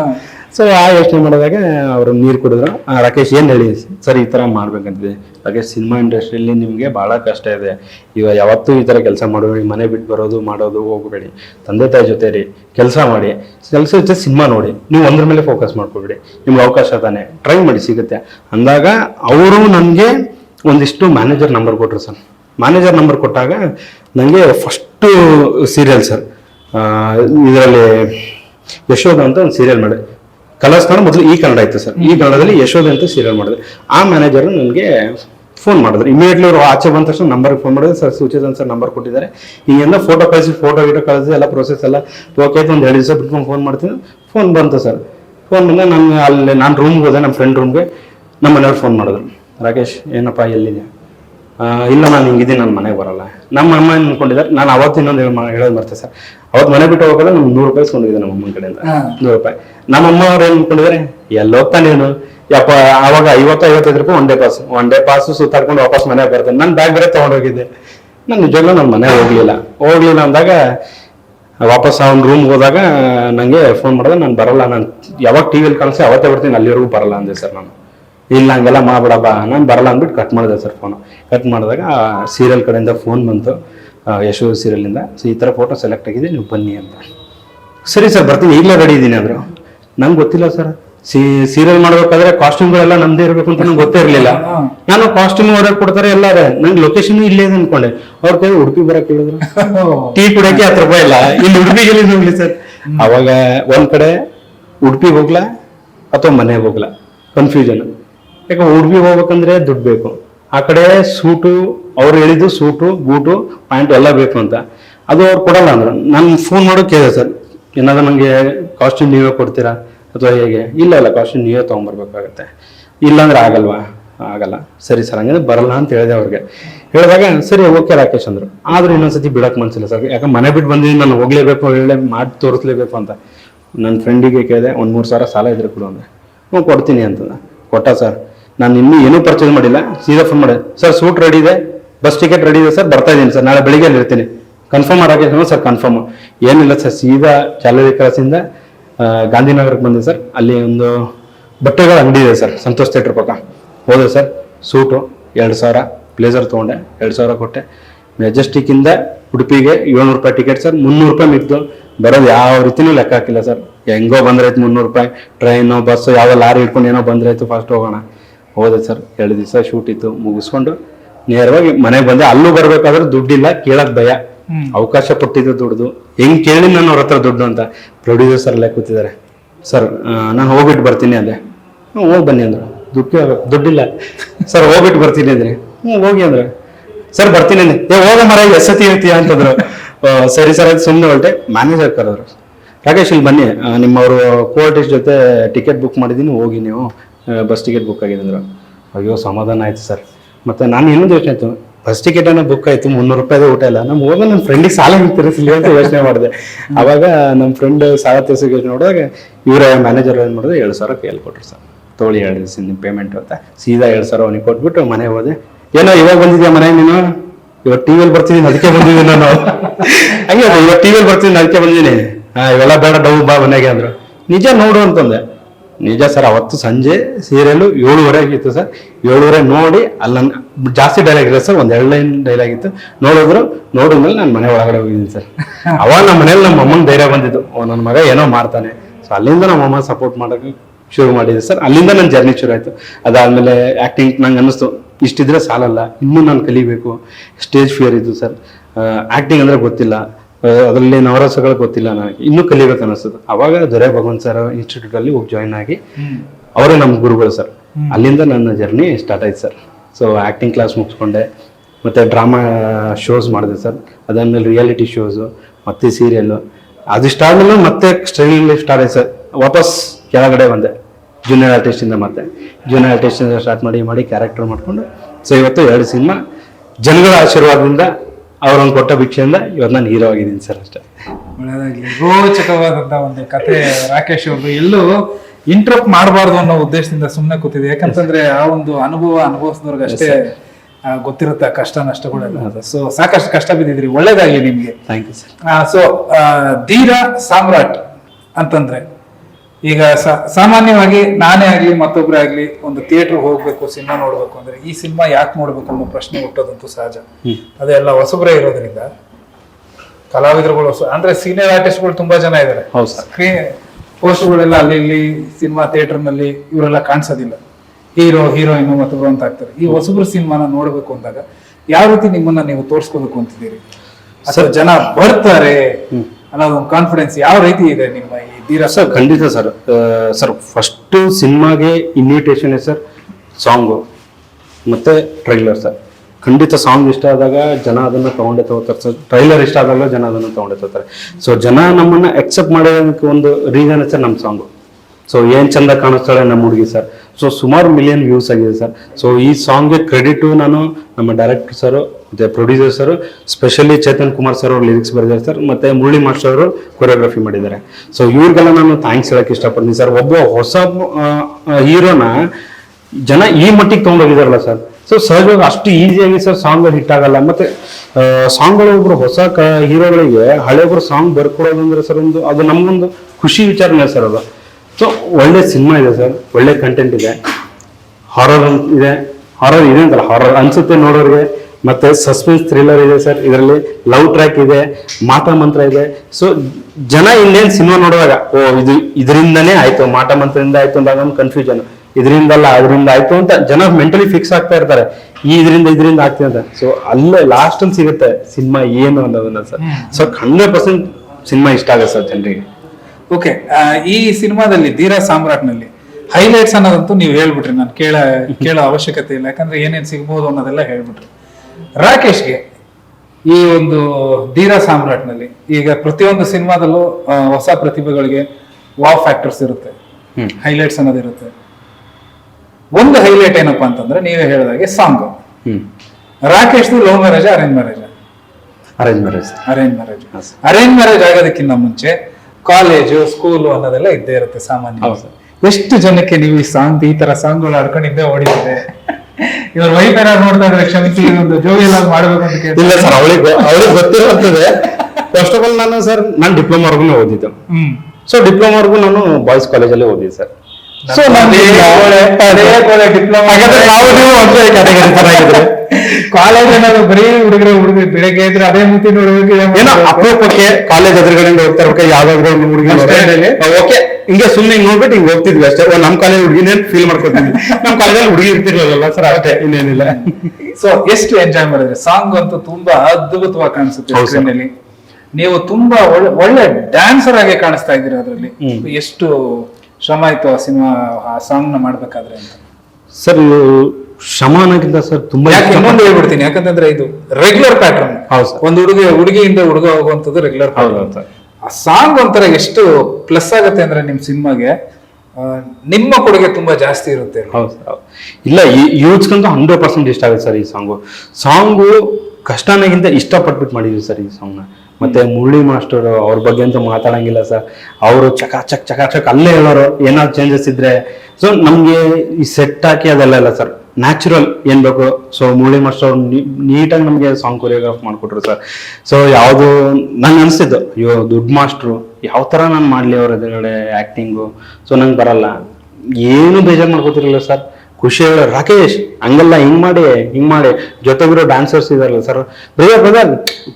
ಸೊ ಆ ಯೋಚನೆ ಮಾಡಿದಾಗ ಅವರು ನೀರು ಕುಡಿದ್ರು. ರಾಕೇಶ್ ಏನ್ ಹೇಳಿ ಸರ್ ಈ ತರ ಮಾಡ್ಬೇಕಂತಿದೆ ರಾಕೇಶ್ ಸಿನಿಮಾ ಇಂಡಸ್ಟ್ರಿಯಲ್ಲಿ ನಿಮಗೆ ಭಾಳ ಕಷ್ಟ ಇದೆ. ಇವಾಗ ಯಾವತ್ತೂ ಈ ಥರ ಕೆಲಸ ಮಾಡಬೇಡಿ ಮನೆ ಬಿಟ್ಟು ಬರೋದು, ಮಾಡೋದು ಹೋಗಬೇಡಿ. ತಂದೆ, ತಾಯಿ ಜೊತೆ ರೀ ಕೆಲಸ ಮಾಡಿ. ಕೆಲಸ ಜೊತೆ ಸಿನಿಮಾ ನೋಡಿ. ನೀವು ಒಂದ್ರ ಮೇಲೆ ಫೋಕಸ್ ಮಾಡ್ಕೊಬೇಡಿ ನಿಮ್ಗೆ ಅವಕಾಶ ತಾನೆ. ಟ್ರೈ ಮಾಡಿ, ಸಿಗುತ್ತೆ. ಅಂದಾಗ ಅವರು ನನಗೆ ಒಂದಿಷ್ಟು ಮ್ಯಾನೇಜರ್ ನಂಬರ್ ಕೊಟ್ಟರು ಸರ್. ಮ್ಯಾನೇಜರ್ ನಂಬರ್ ಕೊಟ್ಟಾಗ ನನಗೆ ಫಸ್ಟು ಸೀರಿಯಲ್ ಸರ್. ಇದರಲ್ಲಿ ಯಶೋಧ ಅಂತ ಒಂದು ಸೀರಿಯಲ್ ಮಾಡಿ ಕಲರ್ಸ್ ಕನ್ನಡ ಮೊದಲು ಈ ಕನ್ನಡ ಇತ್ತು ಸರ್. ಈ ಕನ್ನಡದಲ್ಲಿ ಯಶೋಧ ಅಂತ ಸೀರಿಯಲ್ ಮಾಡಿದೆ. ಆ ಮ್ಯಾನೇಜರ್ ನನಗೆ ಫೋನ್ ಮಾಡಿದ್ರು. ಇಮಿಡಿಯೇಟ್ಲಿ ಅವರು ಆಚೆ ಬಂದ ತಕ್ಷಣ ನಂಬರ್ ಫೋನ್ ಮಾಡಿದ್ರೆ. ಸರ್ ಸುಚೇತನ್ ಸರ್ ನಂಬರ್ ಕೊಟ್ಟಿದ್ದಾರೆ. ಹಿಂಗೆಲ್ಲ ಫೋಟೋ ಕಳಿಸಿ ಫೋಟೋ ಗಿಟೋ ಕಳಿಸಿ ಎಲ್ಲ ಪ್ರೊಸೆಸ್ ಎಲ್ಲ ಓಕೆ ಆಯ್ತು ಒಂದು ಎರಡು ದಿವಸ ಬಿಟ್ಕೊಂಡು ಫೋನ್ ಮಾಡ್ತೀನಿ. ಫೋನ್ ಬಂತು ಸರ್. ಫೋನ್ ಬಂದ ನಾನು ಅಲ್ಲಿ ನಾನು ರೂಮ್ಗೆ ಹೋದೆ ನಮ್ಮ ಫ್ರೆಂಡ್ ರೂಮ್ಗೆ ನಮ್ಮ ಮನೆಯವ್ರು ಫೋನ್ ಮಾಡಿದ್ರು. ರಾಕೇಶ್ ಏನಪ್ಪ ಎಲ್ಲಿದೆ ಇಲ್ಲ ನಾನು ಹಿಂಗಿದ್ದೀನಿ ನನ್ನ ಮನೆಗೆ ಬರಲ್ಲ. ನಮ್ಮ ಅಮ್ಮ ಏನ್ ಅನ್ಕೊಂಡಿದ್ದಾರೆ. ನಾನು ಅವತ್ತು ಇನ್ನೊಂದು ಹೇಳೋದು ಬರ್ತೇನೆ ಸರ್. ಅವತ್ತು ಮನೆ ಬಿಟ್ಟು ಹೋಗೋಲ್ಲ ನಮ್ಗೆ ನೂರು ರೂಪಾಯಿ ಇಸ್ಕೊಂಡಿದ್ದೆ ನಮ್ಮ ಅಮ್ಮನ ಕಡೆಯಿಂದ. ನೂರು ರೂಪಾಯಿ. ನಮ್ಮ ಅಮ್ಮ ಅವ್ರು ಏನು ಅನ್ಕೊಂಡಿದ್ದಾರೆ? ಎಲ್ಲೋಗ್ತಾನೇನು ಯಪ್ಪ, ಅವಾಗ ಐವತ್ತು ಐವತ್ತೈದು ರೂಪಾಯಿ one day pass one day pass ಸುತ್ತಾಡ್ಕೊಂಡು ವಾಪಸ್ ಮನೆಗೆ ಬರ್ತೇನೆ. ನನ್ನ ಬ್ಯಾಗ್ ಬೇರೆ ತೊಗೊಂಡೋಗಿದ್ದೆ. ನಾನು ನಿಜವಾಗ್ಲೂ ನನ್ನ ಮನೆಗೆ ಹೋಗ್ಲಿಲ್ಲ. ಹೋಗ್ಲಿಲ್ಲ ಅಂದಾಗ ವಾಪಸ್ ಅವ್ನ ರೂಮ್ಗೆ ಹೋದಾಗ ನನಗೆ ಫೋನ್ ಮಾಡಿದೆ, ನಾನು ಬರಲ್ಲ, ನಾನು ಯಾವಾಗ ಟಿ ವಿಲಿ ಕಾಣಿಸಿ ಅವತ್ತೇ ಬರ್ತೀನಿ, ಅಲ್ಲಿವರೆಗೂ ಬರಲ್ಲ ಅಂದೆ ಸರ್ ನಾನು. ಇಲ್ಲ, ಹಂಗೆಲ್ಲ ಮಾಡ್ಬೇಡ ಬಾ ನಾನು ಬರಲ್ಲ ಅಂದ್ಬಿಟ್ಟು ಕಟ್ ಮಾಡಿದೆ ಸರ್ ಫೋನು ಕಟ್ ಮಾಡಿದಾಗ ಸೀರಿಯಲ್ ಕಡೆಯಿಂದ ಫೋನ್ ಬಂತು. ಯಶೋ ಸೀರಿಯಲಿಂದ ಸೊ ಈ ಥರ ಫೋಟೋ ಸೆಲೆಕ್ಟ್ ಆಗಿದೆ ನೀವು ಬನ್ನಿ ಅಂತ. ಸರಿ ಸರ್ ಬರ್ತೀನಿ. ಈಗಲೇ ರೆಡಿ ಇದ್ದೀನಿ ಅಂದರು. ನಂಗೆ ಗೊತ್ತಿಲ್ಲ ಸರ್ ಸೀರಿಯಲ್ ಮಾಡ್ಬೇಕಾದ್ರೆ ಕಾಸ್ಟ್ಯೂಮ್ಗಳೆಲ್ಲ ನಮ್ದೇ ಇರಬೇಕು ಅಂತ ನಂಗೆ ಗೊತ್ತೇ ಇರಲಿಲ್ಲ. ನಾನು ಕಾಸ್ಟ್ಯೂಮ್ ಹೊರಗೆ ಕೊಡ್ತಾರೆ ಎಲ್ಲಾರೆ ನಂಗೆ ಲೊಕೇಶನ್ ಇಲ್ಲೇ ಇದೆ ಅನ್ಕೊಂಡೆ. ಅವ್ರ ಕೈ ಉಡುಪಿ ಬರಕ್ ಹೇಳಿದ್ರು. ಟೀ ಕುಡಿಯಕ್ಕೆ ಹತ್ತು ರೂಪಾಯಿ ಇಲ್ಲ. ಇಲ್ಲಿ ಉಡುಪಿಗೆ ಎಲ್ಲಿ ಹೋಗ್ಲಿ ಸರ್? ಅವಾಗ ಒಂದ್ ಕಡೆ ಉಡುಪಿ ಹೋಗ್ಲಾ ಅಥವಾ ಮನೆಗೆ ಹೋಗ್ಲಾ? ಕನ್ಫ್ಯೂಷನ್ ಯಾಕೆ ಉಡುಪಿ ಹೋಗ್ಬೇಕಂದ್ರೆ ದುಡ್ಡು ಬೇಕು. ಆ ಕಡೆ ಸೂಟು ಅವ್ರು ಹೇಳಿದ್ದು ಸೂಟು ಬೂಟು ಪ್ಯಾಂಟ್ ಎಲ್ಲ ಬೇಕು ಅಂತ. ಅದು ಅವ್ರು ಕೊಡಲ್ಲ ಅಂದ್ರೆ. ನಾನು ಫೋನ್ ಮಾಡೋಕೆ ಕೇಳಿದೆ ಸರ್. ಏನಾದ್ರು ನನಗೆ ಕಾಸ್ಟ್ಯೂಮ್ ನೀವೇ ಕೊಡ್ತೀರಾ? ಅಥವಾ ಹೇಗೆ? ಇಲ್ಲ ಅಲ್ಲ ಕಾಸ್ಟ್ಯೂಮ್ ನೀವೇ ತೊಗೊಂಬರ್ಬೇಕಾಗತ್ತೆ ಇಲ್ಲಾಂದ್ರೆ ಆಗಲ್ವಾ? ಆಗಲ್ಲ. ಸರಿ ಸರ್, ಹಂಗಂದ್ರೆ ಬರಲ್ಲ ಅಂತ ಹೇಳಿದೆ ಅವ್ರಿಗೆ. ಹೇಳಿದಾಗ, ಸರಿ ಓಕೆ ರಾಕೇಶ್ ಅಂದ್ರು. ಆದ್ರೂ ಇನ್ನೊಂದ್ಸತಿ ಬಿಡಕ್ಕೆ ಮನ್ಸಿಲ್ಲ ಸರ್. ಯಾಕಂದ್ರೆ ಮನೆ ಬಿಟ್ಟು ಬಂದಿದ್ದೀನಿ, ನಾನು ಹೋಗ್ಲೇಬೇಕು ಹೇಳಿ ಮಾಡಿ ತೋರಿಸ್ಲೇಬೇಕು ಅಂತ. ನನ್ನ ಫ್ರೆಂಡಿಗೆ ಕೇಳಿದೆ, ಒಂದು ಮೂರು ಸಾವಿರ ಸಾಲ ಇದ್ರೆ ಕೊಡು ಅಂದ್ರೆ ಹ್ಞೂ, ಕೊಡ್ತೀನಿ ಅಂತಂದ. ಕೊಟ್ಟ ಸರ್. ನಾನು ಇನ್ನೂ ಏನೂ ಪರ್ಚೇಸ್ ಮಾಡಿಲ್ಲ. ಸೀದಾ ಫೋನ್ ಮಾಡಿದೆ ಸರ್ ಸೂಟ್ ರೆಡಿ ಇದೆ. ಬಸ್ ಟಿಕೆಟ್ ರೆಡಿ ಇದೆ ಸರ್. ಬರ್ತಾ ಇದ್ದೀನಿ ಸರ್. ನಾಳೆ ಬೆಳಿಗ್ಗೆ ಅಲ್ಲಿ ಇರ್ತೀನಿ ಕನ್ಫರ್ಮ್ ಮಾಡೋಕೆ ಸರ್ ಕನ್ಫರ್ಮ್ ಏನಿಲ್ಲ ಸರ್, ಸೀದಾ ಚಾಲರಿ ಕ್ರಾಸಿಂದ ಗಾಂಧಿನಗರಕ್ಕೆ ಬಂದೆ ಸರ್. ಅಲ್ಲಿ ಒಂದು ಬಟ್ಟೆಗಳ ಅಂಗಡಿ ಇದೆ ಸರ್, ಸಂತೋಷ್ ಥಿಯೇಟ್ರ್ ಪಕ್ಕ. ಹೋದೆ ಸರ್, ಸೂಟು ಎರಡು ಸಾವಿರ, ಬ್ಲೇಸರ್ ತೊಗೊಂಡೆ, ಎರಡು ಸಾವಿರ ಕೊಟ್ಟೆ. ಮೆಜೆಸ್ಟಿಕ್ಕಿಂದ ಉಡುಪಿಗೆ ಏಳ್ನೂರು ರೂಪಾಯಿ ಟಿಕೆಟ್ ಸರ್, ಮುನ್ನೂರು ರೂಪಾಯಿ ಮಿಕ್ದು ಬರೋದು ಯಾವ ರೀತಿನೂ ಲೆಕ್ಕ ಹಾಕಿಲ್ಲ ಸರ್. ಹೆಂಗೋ ಬಂದ್ರಾಯ್ತು ಮುನ್ನೂರು ರೂಪಾಯಿ. ಟ್ರೈನು, ಬಸ್ಸು ಯಾವ ಲಾರಿ ಹಿಡ್ಕೊಂಡು ಏನೋ ಬಂದ್ರಾಯ್ತು ಫಾಸ್ಟ್ ಹೋಗೋಣ. ಹೋದೆ ಸರ್, ಎರಡು ದಿವಸ ಶೂಟ್ ಇತ್ತು, ಮುಗಿಸ್ಕೊಂಡು ನೇರವಾಗಿ ಮನೆಗೆ ಬಂದೆ. ಅಲ್ಲೂ ಬರಬೇಕಾದ್ರೆ ದುಡ್ಡಿಲ್ಲ ಕೇಳೋಕ್ಕೆ ಭಯ. ಅವಕಾಶ ಕೊಟ್ಟಿದ್ದು ದುಡ್ದು ಹೆಂಗ್ ಕೇಳಿ ನಾನು ಅವ್ರ ಹತ್ರ ದುಡ್ಡು ಅಂತ. ಪ್ರೊಡ್ಯೂಸರ್ ಸರ್ ಎಲ್ಲ ಕೂತಿದ್ದಾರೆ. ಸರ್ ನಾನು ಹೋಗ್ಬಿಟ್ಟು ಬರ್ತೀನಿ ಅಲ್ಲೇ ಹ್ಞೂ ಹೋಗಿ ಬನ್ನಿ ಅಂದ್ರು. ದುಡ್ಡು ದುಡ್ಡಿಲ್ಲ. ಸರ್ ಹೋಗ್ಬಿಟ್ಟು ಬರ್ತೀನಿ ಅಂದ್ರೆ ಹ್ಞೂ ಹೋಗಿ ಅಂದ್ರೆ. ಸರ್ ಬರ್ತೀನಿ ಅಂದ್ರೆ ಏ, ಹೋಗ ಮರ ಎಸತಿ ಇರ್ತೀಯ ಅಂತಂದ್ರು. ಸರಿ ಸರ್ ಅದು ಸುಮ್ಮನೆ ಹೊರಟೆ. ಮ್ಯಾನೇಜರ್ ಕರೆದ್ರು ರಾಕೇಶ್, ಇಲ್ಲಿ ಬನ್ನಿ. ನಿಮ್ಮವರು ಕೋರ್ಟಿಸ್ ಜೊತೆ ಟಿಕೆಟ್ ಬುಕ್ ಮಾಡಿದ್ದೀನಿ, ಹೋಗಿ ನೀವು. ಬಸ್ ಟಿಕೆಟ್ ಬುಕ್ ಆಗಿದೆ ಅಂದ್ರು. ಅಯ್ಯೋ, ಸಮಾಧಾನ ಆಯ್ತು ಸರ್. ಮತ್ತೆ ನಾನು ಇನ್ನೊಂದು ಯೋಚನೆ ಆಯ್ತು. ಬಸ್ ಟಿಕೆಟ್ ಅನ್ನೋ ಬುಕ್ ಆಯ್ತು, ಮುನ್ನೂರು ರೂಪಾಯಿದು ಊಟ ಇಲ್ಲ. ನಮ್ಗೆ ಹೋಗ ನನ್ನ ಫ್ರೆಂಡಿಗೆ ಸಾಲ ಹಿಂಗೆ ಅಂತ ಯೋಚನೆ ಮಾಡಿದೆ. ಅವಾಗ ನಮ್ಮ ಫ್ರೆಂಡ್ ಸಾಲ ತಿರ್ಸೋಕೆ ಯೋಚನೆ ಮಾಡಿದಾಗ ಇವರ ಮ್ಯಾನೇಜರ್ ಏನು ಮಾಡಿದ್ರು, ಏಳು ಸಾವಿರ ಕೈಯಲ್ಲಿ ಕೊಟ್ರು ಸರ್. ತೋಳಿ ಎರಡು ದಿವಸ ನಿಮ್ಮ ಪೇಮೆಂಟ್ ಅಂತ. ಸೀದಾ ಎರಡು ಸಾವಿರ ಅವನಿಗೆ ಕೊಟ್ಬಿಟ್ಟು ಮನೆ ಹೋದೆ. ಏನೋ ಇವಾಗ ಬಂದಿದ್ಯಾ ಮನೆ ನೀನು? ಇವತ್ತು ಟಿವಿಯಲ್ಲಿ ಬರ್ತಿದ್ದೀನಿ ಅದಕ್ಕೆ ಬಂದಿದ್ದೀನಿ ನಾನು. ಹಂಗೆ ಇವತ್ತು ಟಿ ವಿಯಲ್ಲಿ ಬರ್ತಿದ್ದೀನಿ ಅದಕ್ಕೆ ಬಂದಿದ್ದೀನಿ. ಹಾ, ಇವೆಲ್ಲ ಬೇಡ, ಡೌ, ಬಾ ಮನೆಗೆ ಅಂದ್ರು. ನಿಜ ನೋಡು ಅಂತಂದೆ. ನಿಜ ಸರ್, ಅವತ್ತು ಸಂಜೆ ಸೀರಿಯಲ್ ಏಳುವರೆ ಆಗಿತ್ತು ಸರ್. ಏಳುವರೆ ನೋಡಿ ಅಲ್ಲ ಜಾಸ್ತಿ ಡೈಲಾಗ್ ಇಲ್ಲ ಸರ್ ಒಂದ್ ಎರಡು ಲೈನ್ ಡೈಲಾಗ್ ಇತ್ತು. ನೋಡಿದ್ರು ನೋಡಿದ್ಮೇಲೆ ನಾನು ಮನೆ ಒಳಗಡೆ ಹೋಗಿದ್ದೀನಿ ಸರ್. ಅವಾಗ ನಮ್ಮ ಮನೇಲಿ ನಮ್ಮ ಅಮ್ಮನ ಧೈರ್ಯ ಬಂದಿದ್ದು ನನ್ನ ಮಗ ಏನೋ ಮಾಡ್ತಾನೆ. ಸೊ ಅಲ್ಲಿಂದ ನಮ್ಮ ಅಮ್ಮ ಸಪೋರ್ಟ್ ಮಾಡೋಕೆ ಶುರು ಮಾಡಿದೆ ಸರ್. ಅಲ್ಲಿಂದ ನನ್ನ ಜರ್ನಿ ಶುರು ಆಯ್ತು. ಅದಾದಮೇಲೆ ಆ್ಯಕ್ಟಿಂಗ್ ನಂಗೆ ಅನ್ನಿಸ್ತು. ಇಷ್ಟಿದ್ರೆ ಸಾಲಲ್ಲ ಇನ್ನೂ ನಾನು ಕಲಿಬೇಕು. ಸ್ಟೇಜ್ ಫಿಯರ್ ಇದ್ದು ಸರ್. ಆಕ್ಟಿಂಗ್ ಅಂದ್ರೆ ಗೊತ್ತಿಲ್ಲ. ಅದರಲ್ಲಿ ನವರಸಗಳು ಗೊತ್ತಿಲ್ಲ ನನಗೆ. ಇನ್ನೂ ಕಲಿಬೇಕು ಅನ್ನಿಸ್ತದೆ. ಅವಾಗ ದೊರೆ ಭಗವಂತ ಸರ್ ಇನ್ಸ್ಟಿಟ್ಯೂಟಲ್ಲಿ ಹೋಗಿ ಜಾಯ್ನ್ ಆಗಿ ಅವರೇ ನಮ್ಮ ಗುರುಗಳು ಸರ್. ಅಲ್ಲಿಂದ ನನ್ನ ಜರ್ನಿ ಸ್ಟಾರ್ಟ್ ಆಯ್ತು ಸರ್. ಸೊ ಆ್ಯಕ್ಟಿಂಗ್ ಕ್ಲಾಸ್ ಮುಗಿಸ್ಕೊಂಡೆ. ಮತ್ತು ಡ್ರಾಮಾ ಶೋಸ್ ಮಾಡಿದೆ ಸರ್. ಅದಾದ್ಮೇಲೆ ರಿಯಾಲಿಟಿ ಶೋಸು ಮತ್ತು ಸೀರಿಯಲ್ಲು ಅದಿಷ್ಟಾದ್ಮೇಲೆ ಮತ್ತೆ ಸ್ಟ್ರೈನಿಂಗ್ ಸ್ಟಾರ್ಟ್ ಆಯ್ತು ಸರ್. ವಾಪಸ್ ಕೆಳಗಡೆ ಬಂದೆ. ಜೂನಿಯರ್ ಆರ್ಟಿಸ್ಟಿಂದ ಮತ್ತೆ. ಜೂನಿಯರ್ ಆರ್ಟಿಸ್ಟಿಂದ ಸ್ಟಾರ್ಟ್ ಮಾಡಿ ಮಾಡಿ ಕ್ಯಾರೆಕ್ಟರ್ ಮಾಡಿಕೊಂಡು. ಸೊ ಇವತ್ತು ಎರಡು ಸಿನಿಮಾ ಜನಗಳ ಆಶೀರ್ವಾದದಿಂದ ಅವರೊಂದು ಕೊಟ್ಟ ಭಿಕ್ಷೆಯಿಂದ ಇವತ್ತು ನಾನು ಹೀರೋ ಆಗಿದ್ದೀನಿ ಸರ್ ಅಷ್ಟೇ. ರೋಚಕವಾದಂಥ ಒಂದು ಕತೆ ರಾಕೇಶ್ ಅವರು. ಎಲ್ಲೂ ಇಂಟ್ರಪ್ಟ್ ಮಾಡಬಾರ್ದು ಅನ್ನೋ ಉದ್ದೇಶದಿಂದ ಸುಮ್ಮನೆ ಕೂತಿದೆ ಯಾಕಂತಂದ್ರೆ ಆ ಒಂದು ಅನುಭವ ಅನುಭವಿಸಿದವ್ರಿಗೆ ಅಷ್ಟೇ ಗೊತ್ತಿರುತ್ತೆ ಕಷ್ಟ ನಷ್ಟಗಳೆಲ್ಲ ಸೊ ಸಾಕಷ್ಟು ಕಷ್ಟ ಬಿದ್ದಿದ್ರಿ. ಒಳ್ಳೇದಾಗಲಿ ನಿಮ್ಗೆ. ಸೊ ಧೀರ ಸಾಮ್ರಾಟ್ ಅಂತಂದ್ರೆ ಈಗ ಸಾಮಾನ್ಯವಾಗಿ ನಾನೇ ಆಗ್ಲಿ ಮತ್ತೊಬ್ರೇ ಆಗ್ಲಿ ಒಂದು ಥಿಯೇಟರ್ ಹೋಗ್ಬೇಕು ಸಿನಿಮಾ ನೋಡ್ಬೇಕು ಅಂದ್ರೆ ಈ ಸಿನಿಮಾ ಯಾಕೆ ನೋಡ್ಬೇಕು ಅನ್ನೋ ಪ್ರಶ್ನೆ ಹುಟ್ಟೋದಂತೂ ಸಹಜ. ಅದೆಲ್ಲ ಹೊಸಬ್ರೇ ಇರೋದ್ರಿಂದ ಕಲಾವಿದರುಗಳು ಅಂದ್ರೆ ಸೀನಿಯರ್ ಆರ್ಟಿಸ್ಟ್ಗಳು ತುಂಬಾ ಜನ ಇದ್ದಾರೆ. ಪೋಸ್ಟ್ಗಳೆಲ್ಲ ಅಲ್ಲಿ ಇಲ್ಲಿ ಸಿನಿಮಾ ಥಿಯೇಟರ್ನಲ್ಲಿ ಇವರೆಲ್ಲ ಕಾಣಿಸೋದಿಲ್ಲ. ಹೀರೋ ಹೀರೋಯಿನ್ ಮತ್ತೊಬ್ರು ಅಂತ ಆಗ್ತಾರೆ. ಈ ಹೊಸಬ್ರು ಸಿನಿಮಾನ ನೋಡಬೇಕು ಅಂದಾಗ ಯಾವ ರೀತಿ ನಿಮ್ಮನ್ನ ನೀವು ತೋರಿಸ್ಕೋಬೇಕು ಅಂತಿದ್ದೀರಿ? ಸರ್ ಜನ ಬರ್ತಾರೆ ಅನ್ನೋದು ಒಂದು ಕಾನ್ಫಿಡೆನ್ಸ್ ಯಾವ ರೀತಿ ಇದೆ ನಿಮ್ಮ ಈ ಧೀರ ಸರ್ ಖಂಡಿತ ಸರ್. ಸರ್ ಫಸ್ಟ್ ಸಿನಿಮಾಗೆ ಇನ್ವಿಟೇಷನ್ ಸರ್ ಸಾಂಗು ಮತ್ತೆ ಟ್ರೈಲರ್ ಸರ್. ಖಂಡಿತ ಸಾಂಗ್ ಇಷ್ಟ ಆದಾಗ ಜನ ಅದನ್ನ ತಗೊಂಡೆ ತಗೋತಾರೆ. ಸೊ ಟ್ರೈಲರ್ ಇಷ್ಟ ಆದಾಗ ಜನ ಅದನ್ನ ತಗೊಂಡೆ ತಗೋತಾರೆ. ಸೊ ಜನ ನಮ್ಮನ್ನ ಅಕ್ಸೆಪ್ಟ್ ಮಾಡೋದಕ್ಕೆ ಒಂದು ರೀಸನ್ ಸರ್ ನಮ್ಮ ಸಾಂಗು ಸೊ ಏನ್ ಚಂದ ಕಾಣಿಸ್ತಾಳೆ ನಮ್ಮ ಹುಡುಗಿ ಸರ್. ಸೊ ಸುಮಾರು ಮಿಲಿಯನ್ ವ್ಯೂಸ್ ಆಗಿದೆ ಸರ್. ಸೊ ಈ ಸಾಂಗ್ಗೆ ಕ್ರೆಡಿಟು ನಾನು ನಮ್ಮ ಡೈರೆಕ್ಟರ್ ಸರ್ ಮತ್ತೆ producer sir specially Chetan Kumar sir ಅವ್ರು ಲಿರಿಕ್ಸ್ ಬರೆದಿದ್ದಾರೆ ಸರ್. ಮತ್ತೆ ಮುರಳಿ ಮಾಸ್ಟರ್ ಅವರು ಕೊರಿಯೋಗ್ರಫಿ ಮಾಡಿದ್ದಾರೆ. ಸೊ ಇವ್ರಿಗೆಲ್ಲ ನಾನು ಥ್ಯಾಂಕ್ಸ್ ಹೇಳಕ್ಕೆ ಇಷ್ಟಪಡ್ತೀನಿ ಸರ್. ಒಬ್ಬ ಹೊಸ ಹೀರೋನ ಜನ ಈ ಮಟ್ಟಿಗೆ ತಗೊಂಡೋಗಿದಾರಲ್ಲ ಸರ್. ಸೊ ಸಹಜವಾಗಿ ಅಷ್ಟು ಈಸಿಯಾಗಿ ಸರ್ ಸಾಂಗ್ ಹಿಟ್ ಆಗಲ್ಲ. ಮತ್ತೆ ಸಾಂಗ್ಗಳು ಒಬ್ರು ಹೊಸ ಕ, ಹೀರೋಗಳಿಗೆ ಹಳೆಯೊಬ್ರು ಸಾಂಗ್ ಬರ್ಕೊಡೋದಂದ್ರೆ ಸರ್ ಒಂದು, ಅದು ನಮಗೊಂದು ಖುಷಿ ವಿಚಾರನೇ ಸರ್ ಅದು. ಸೊ ಒಳ್ಳೆ ಸಿನಿಮಾ ಇದೆ ಸರ್ ಒಳ್ಳೆ ಕಂಟೆಂಟ್ ಇದೆ. ಹಾರರ್ ಇದೆ. ಹಾರರ್ ಇದೆ ಅಂತಲ್ಲ. ಹಾರರ್ ಅನ್ಸುತ್ತೆ ನೋಡೋರಿಗೆ. ಮತ್ತೆ ಸಸ್ಪೆನ್ಸ್ ಥ್ರಿಲ್ಲರ್ ಇದೆ ಸರ್ ಇದರಲ್ಲಿ ಲವ್ ಟ್ರ್ಯಾಕ್ ಇದೆ. ಮಾಟ ಮಂತ್ರ ಇದೆ. ಸೊ ಜನ ಇನ್ನೇನು ಸಿನಿಮಾ ನೋಡುವಾಗ, ಓ, ಇದು, ಇದರಿಂದನೇ ಆಯ್ತು. ಮಾಟ ಮಂತ್ರದಿಂದ ಆಯ್ತು ಅಂದಾಗ ಒಂದು ಕನ್ಫ್ಯೂಷನ್ ಇದರಿಂದಲ್ಲ ಅದರಿಂದ ಆಯ್ತು ಅಂತ ಜನ ಮೆಂಟಲಿ ಫಿಕ್ಸ್ ಆಗ್ತಾ ಇರ್ತಾರೆ. ಈ ಇದರಿಂದ ಇದರಿಂದ ಆಗ್ತಿದೆ ಅಂತ. ಸೊ ಅಲ್ಲೇ ಲಾಸ್ಟ್ ಅಲ್ಲಿ ಸಿಗುತ್ತೆ ಸಿನಿಮಾ ಏನು ಅನ್ನೋದನ್ನ sir. So hundred percent cinema ಇಷ್ಟ ಆಗುತ್ತೆ ಸರ್ ಜನರಿಗೆ. ಓಕೆ ಈ ಸಿನಿಮಾದಲ್ಲಿ ಧೀರ ಸಾಮ್ರಾಟ್ನಲ್ಲಿ ಹೈಲೈಟ್ಸ್ ಅನ್ನೋದಂತೂ ನೀವು ಹೇಳ್ಬಿಟ್ರಿ. ನಾನು ಕೇಳ ಕೇಳೋ ಅವಶ್ಯಕತೆ ಇಲ್ಲ. ಯಾಕಂದ್ರೆ ಏನೇನು ಸಿಗ್ಬೋದು ಅನ್ನೋದೆಲ್ಲ ಹೇಳ್ಬಿಟ್ರಿ. ರಾಕೇಶ್ಗೆ ಈ ಒಂದು ಧೀರಾ ಸಾಮ್ರಾಟ್ನಲ್ಲಿ ಈಗ ಪ್ರತಿಯೊಂದು ಸಿನಿಮಾದಲ್ಲೂ ಹೊಸ ಪ್ರತಿಭೆಗಳಿಗೆ ವಾ ಫ್ಯಾಕ್ಟರ್ಸ್ ಇರುತ್ತೆ. ಹೈಲೈಟ್ಸ್ ಅನ್ನೋದಿರುತ್ತೆ. ಒಂದು ಹೈಲೈಟ್ ಏನಪ್ಪಾ ಅಂತಂದ್ರೆ ನೀವೇ ಹೇಳಿದಾಗೆ ಸಾಂಗ್ ಹ್ಮ್. ರಾಕೇಶ್ದು love marriage arrange marriage arrange marriage arrange marriage arrange marriage ಆಗೋದಕ್ಕಿಂತ ಮುಂಚೆ ಕಾಲೇಜು ಸ್ಕೂಲು ಅನ್ನೋದೆಲ್ಲ ಇದ್ದೇ ಇರುತ್ತೆ ಸಾಮಾನ್ಯ. ಎಷ್ಟು ಜನಕ್ಕೆ ನೀವು ಈ ಸಾಂಗ್ ಈ ತರ ಸಾಂಗ್ಗಳು ಆಡ್ಕೊಂಡಿದ್ದೆ ಓಡಿದ್ದೆ. ಇವ್ರ ವೈಫ್ ಏನಾದ್ರು ನೋಡ್ತಾ ಇದ್ರೆ ಕ್ಷಮಿಸಿ ಒಂದು ಜೋಗಿಯಲ್ಲ ಮಾಡ್ಬೇಕು ಅಂತ. ಇಲ್ಲ ಸರ್ ಅವಳಿಗೆ ಅವಳಿಗೆ ಗೊತ್ತಿರುತ್ತದೆ ಫಸ್ಟ್ ಆಫ್ ಆಲ್ ನಾನು ಸರ್ ನಾನು ಡಿಪ್ಲೊಮಾವರೆಗೂ ಓದಿದ್ದು. ಸೊ ಡಿಪ್ಲೊಮಾವರೆಗೂ ನಾನು ಬಾಯ್ಸ್ ಕಾಲೇಜಲ್ಲಿ ಓದಿದ್ದೆ ಸರ್. ಸೊ diploma ಹಾಗಾದ್ರೆ ನಾವು ನೀವು ಒಂದೇ category ತರ ಆಗಿದ್ರೆ. ಕಾಲೇಜ್ ಏನಾದ್ರು ಬರೀ ಹುಡುಗರು ಹುಡುಗರು ಬೆಳಗ್ಗೆ ಇದ್ರೆ ಅದೇ ಮೂತಿ ನೋಡಿ ಏನೋ. ಅಪರೂಪಕ್ಕೆ ಕಾಲೇಜ್ ಎದುರುಗಡೆಯಿಂದ ಹೋಗ್ತಾ ಇರ್ಬೇಕು ಯಾವ್ದಾದ್ರು ಒಂದು ಹುಡುಗಿ? ಓಕೆ ಹಿಂಗೆ ಸುಮ್ಮನೆ ನೋಡ್ಬಿಟ್ಟು ಹಿಂಗ್ ಹೋಗ್ತಿದ್ವಿ ಅಷ್ಟೇ. ನಮ್ ಕಾಲೇಜ್ ಹುಡುಗಿನೇ ಫೀಲ್ ಮಾಡ್ಕೊತಿದ್ವಿ ನಮ್ ಕಾಲೇಜಲ್ಲಿ ಹುಡುಗಿ ಇರ್ತಿರ್ಲಿಲ್ಲ ಸರ್ ಅಷ್ಟೇ. ಇನ್ನೇನಿಲ್ಲ. ಸೊ ಎಷ್ಟು ಎಂಜಾಯ್ ಮಾಡಿದ್ರೆ? ಸಾಂಗ್ ಅಂತೂ ತುಂಬಾ ಅದ್ಭುತವಾಗಿ ಕಾಣಿಸುತ್ತೆ ಅಲ್ಲಿ. ನೀವು ತುಂಬಾ ಒಳ್ಳೆ ಒಳ್ಳೆ ಡ್ಯಾನ್ಸರ್ ಆಗಿ ಕಾಣಿಸ್ತಾ ಇದ್ದೀರಾ ಅದರಲ್ಲಿ. ಎಷ್ಟು ಶ್ರಮ ಆಯ್ತು ಆ ಸಿನಿಮಾ ಆ ಸಾಂಗ್ನ ಮಾಡ್ಬೇಕಾದ್ರೆ ಅಂತ. ಸರ್ ಶ್ರಮ ಅನ್ನೋಕ್ಕಿಂತ ಸರ್ ತುಂಬಾ ಯಾಕೆ ಇನ್ನೊಂದು ಹೇಳ್ಬಿಡ್ತೀನಿ ಯಾಕಂತಂದ್ರೆ ಇದು ರೆಗ್ಯುಲರ್ ಪ್ಯಾಟರ್ನ್ ಹೌದು. ಒಂದು ಹುಡುಗಿ ಹುಡುಗಿಯಿಂದ ಹುಡುಗ ಹೋಗುವಂಥದ್ದು ರೆಗ್ಯುಲರ್ ಪ್ಯಾಟರ್ನ್ ಅಂತ ಸರ್. ಆ ಸಾಂಗ್ ಒಂಥರ ಎಷ್ಟು ಪ್ಲಸ್ ಆಗುತ್ತೆ ಅಂದ್ರೆ ನಿಮ್ಮ ಸಿನಿಮಾಗೆ ನಿಮ್ಮ ಕೊಡುಗೆ ತುಂಬಾ ಜಾಸ್ತಿ ಇರುತ್ತೆ ಹೌದು. ಇಲ್ಲ ಯೂತ್ಸ್ಗಂತೂ ಹಂಡ್ರೆಡ್ ಪರ್ಸೆಂಟ್ ಇಷ್ಟ ಆಗುತ್ತೆ ಸರ್ ಈ ಸಾಂಗು. ಸಾಂಗು ಕಷ್ಟನಾಗಿಂತ ಇಷ್ಟಪಟ್ಬಿಟ್ಟು ಮಾಡಿದ್ವಿ ಸರ್ ಈ ಸಾಂಗ್ನ. ಮತ್ತೆ ಮುರಳಿ ಮಾಸ್ಟರ್ ಅವ್ರ ಬಗ್ಗೆ ಅಂತೂ ಮಾತಾಡಂಗಿಲ್ಲ ಸರ್. ಅವರು ಚಕ ಚಕ್ ಚಕ ಚಕ್ ಅಲ್ಲೇ ಹೇಳೋರು, ಏನಾದ್ರು ಚೇಂಜಸ್ ಇದ್ರೆ. ಸೊ ನಮ್ಗೆ ಈ ಸೆಟ್ ಹಾಕಿ ಅದೆಲ್ಲ ಇಲ್ಲ ಸರ್. ನ್ಯಾಚುರಲ್ ಏನ್ ಬೇಕು? ಸೊ ಮುರಳಿ ಮಾಸ್ಟರ್ ಅವ್ರು ನೀಟಾಗಿ ನಮಗೆ ಸಾಂಗ್ ಕೊರಿಯೋಗ್ರಾಫ್ ಮಾಡ್ಕೊಟ್ರು ಸರ್. ಸೊ ಯಾವುದು, ನಂಗೆ ಅನಿಸ್ತಿದ್ದು ಅಯ್ಯೋ ದುಡ್ ಮಾಸ್ಟ್ರು, ಯಾವ ಥರ ನಾನು ಮಾಡಲಿ ಅವ್ರ ಎದುರುಗಡೆ ಆ್ಯಕ್ಟಿಂಗು ಸೊ ನಂಗೆ ಬರಲ್ಲ. ಏನು ಬೇಜಾರು ಮಾಡ್ಕೋತಿರಲಿಲ್ಲ ಸರ್. ಖುಷಿ ಹೇಳ ರಾಕೇಶ್ ಹಂಗಲ್ಲ ಹಿಂಗ್ ಮಾಡಿ ಹಿಂಗ್ ಮಾಡಿ. ಜೊತೆಗಿರೋ ಡಾನ್ಸರ್ಸ್ ಇದಾರಲ್ಲ ಸರ್ ಬ್ರದರ್ ಬ್ರದರ್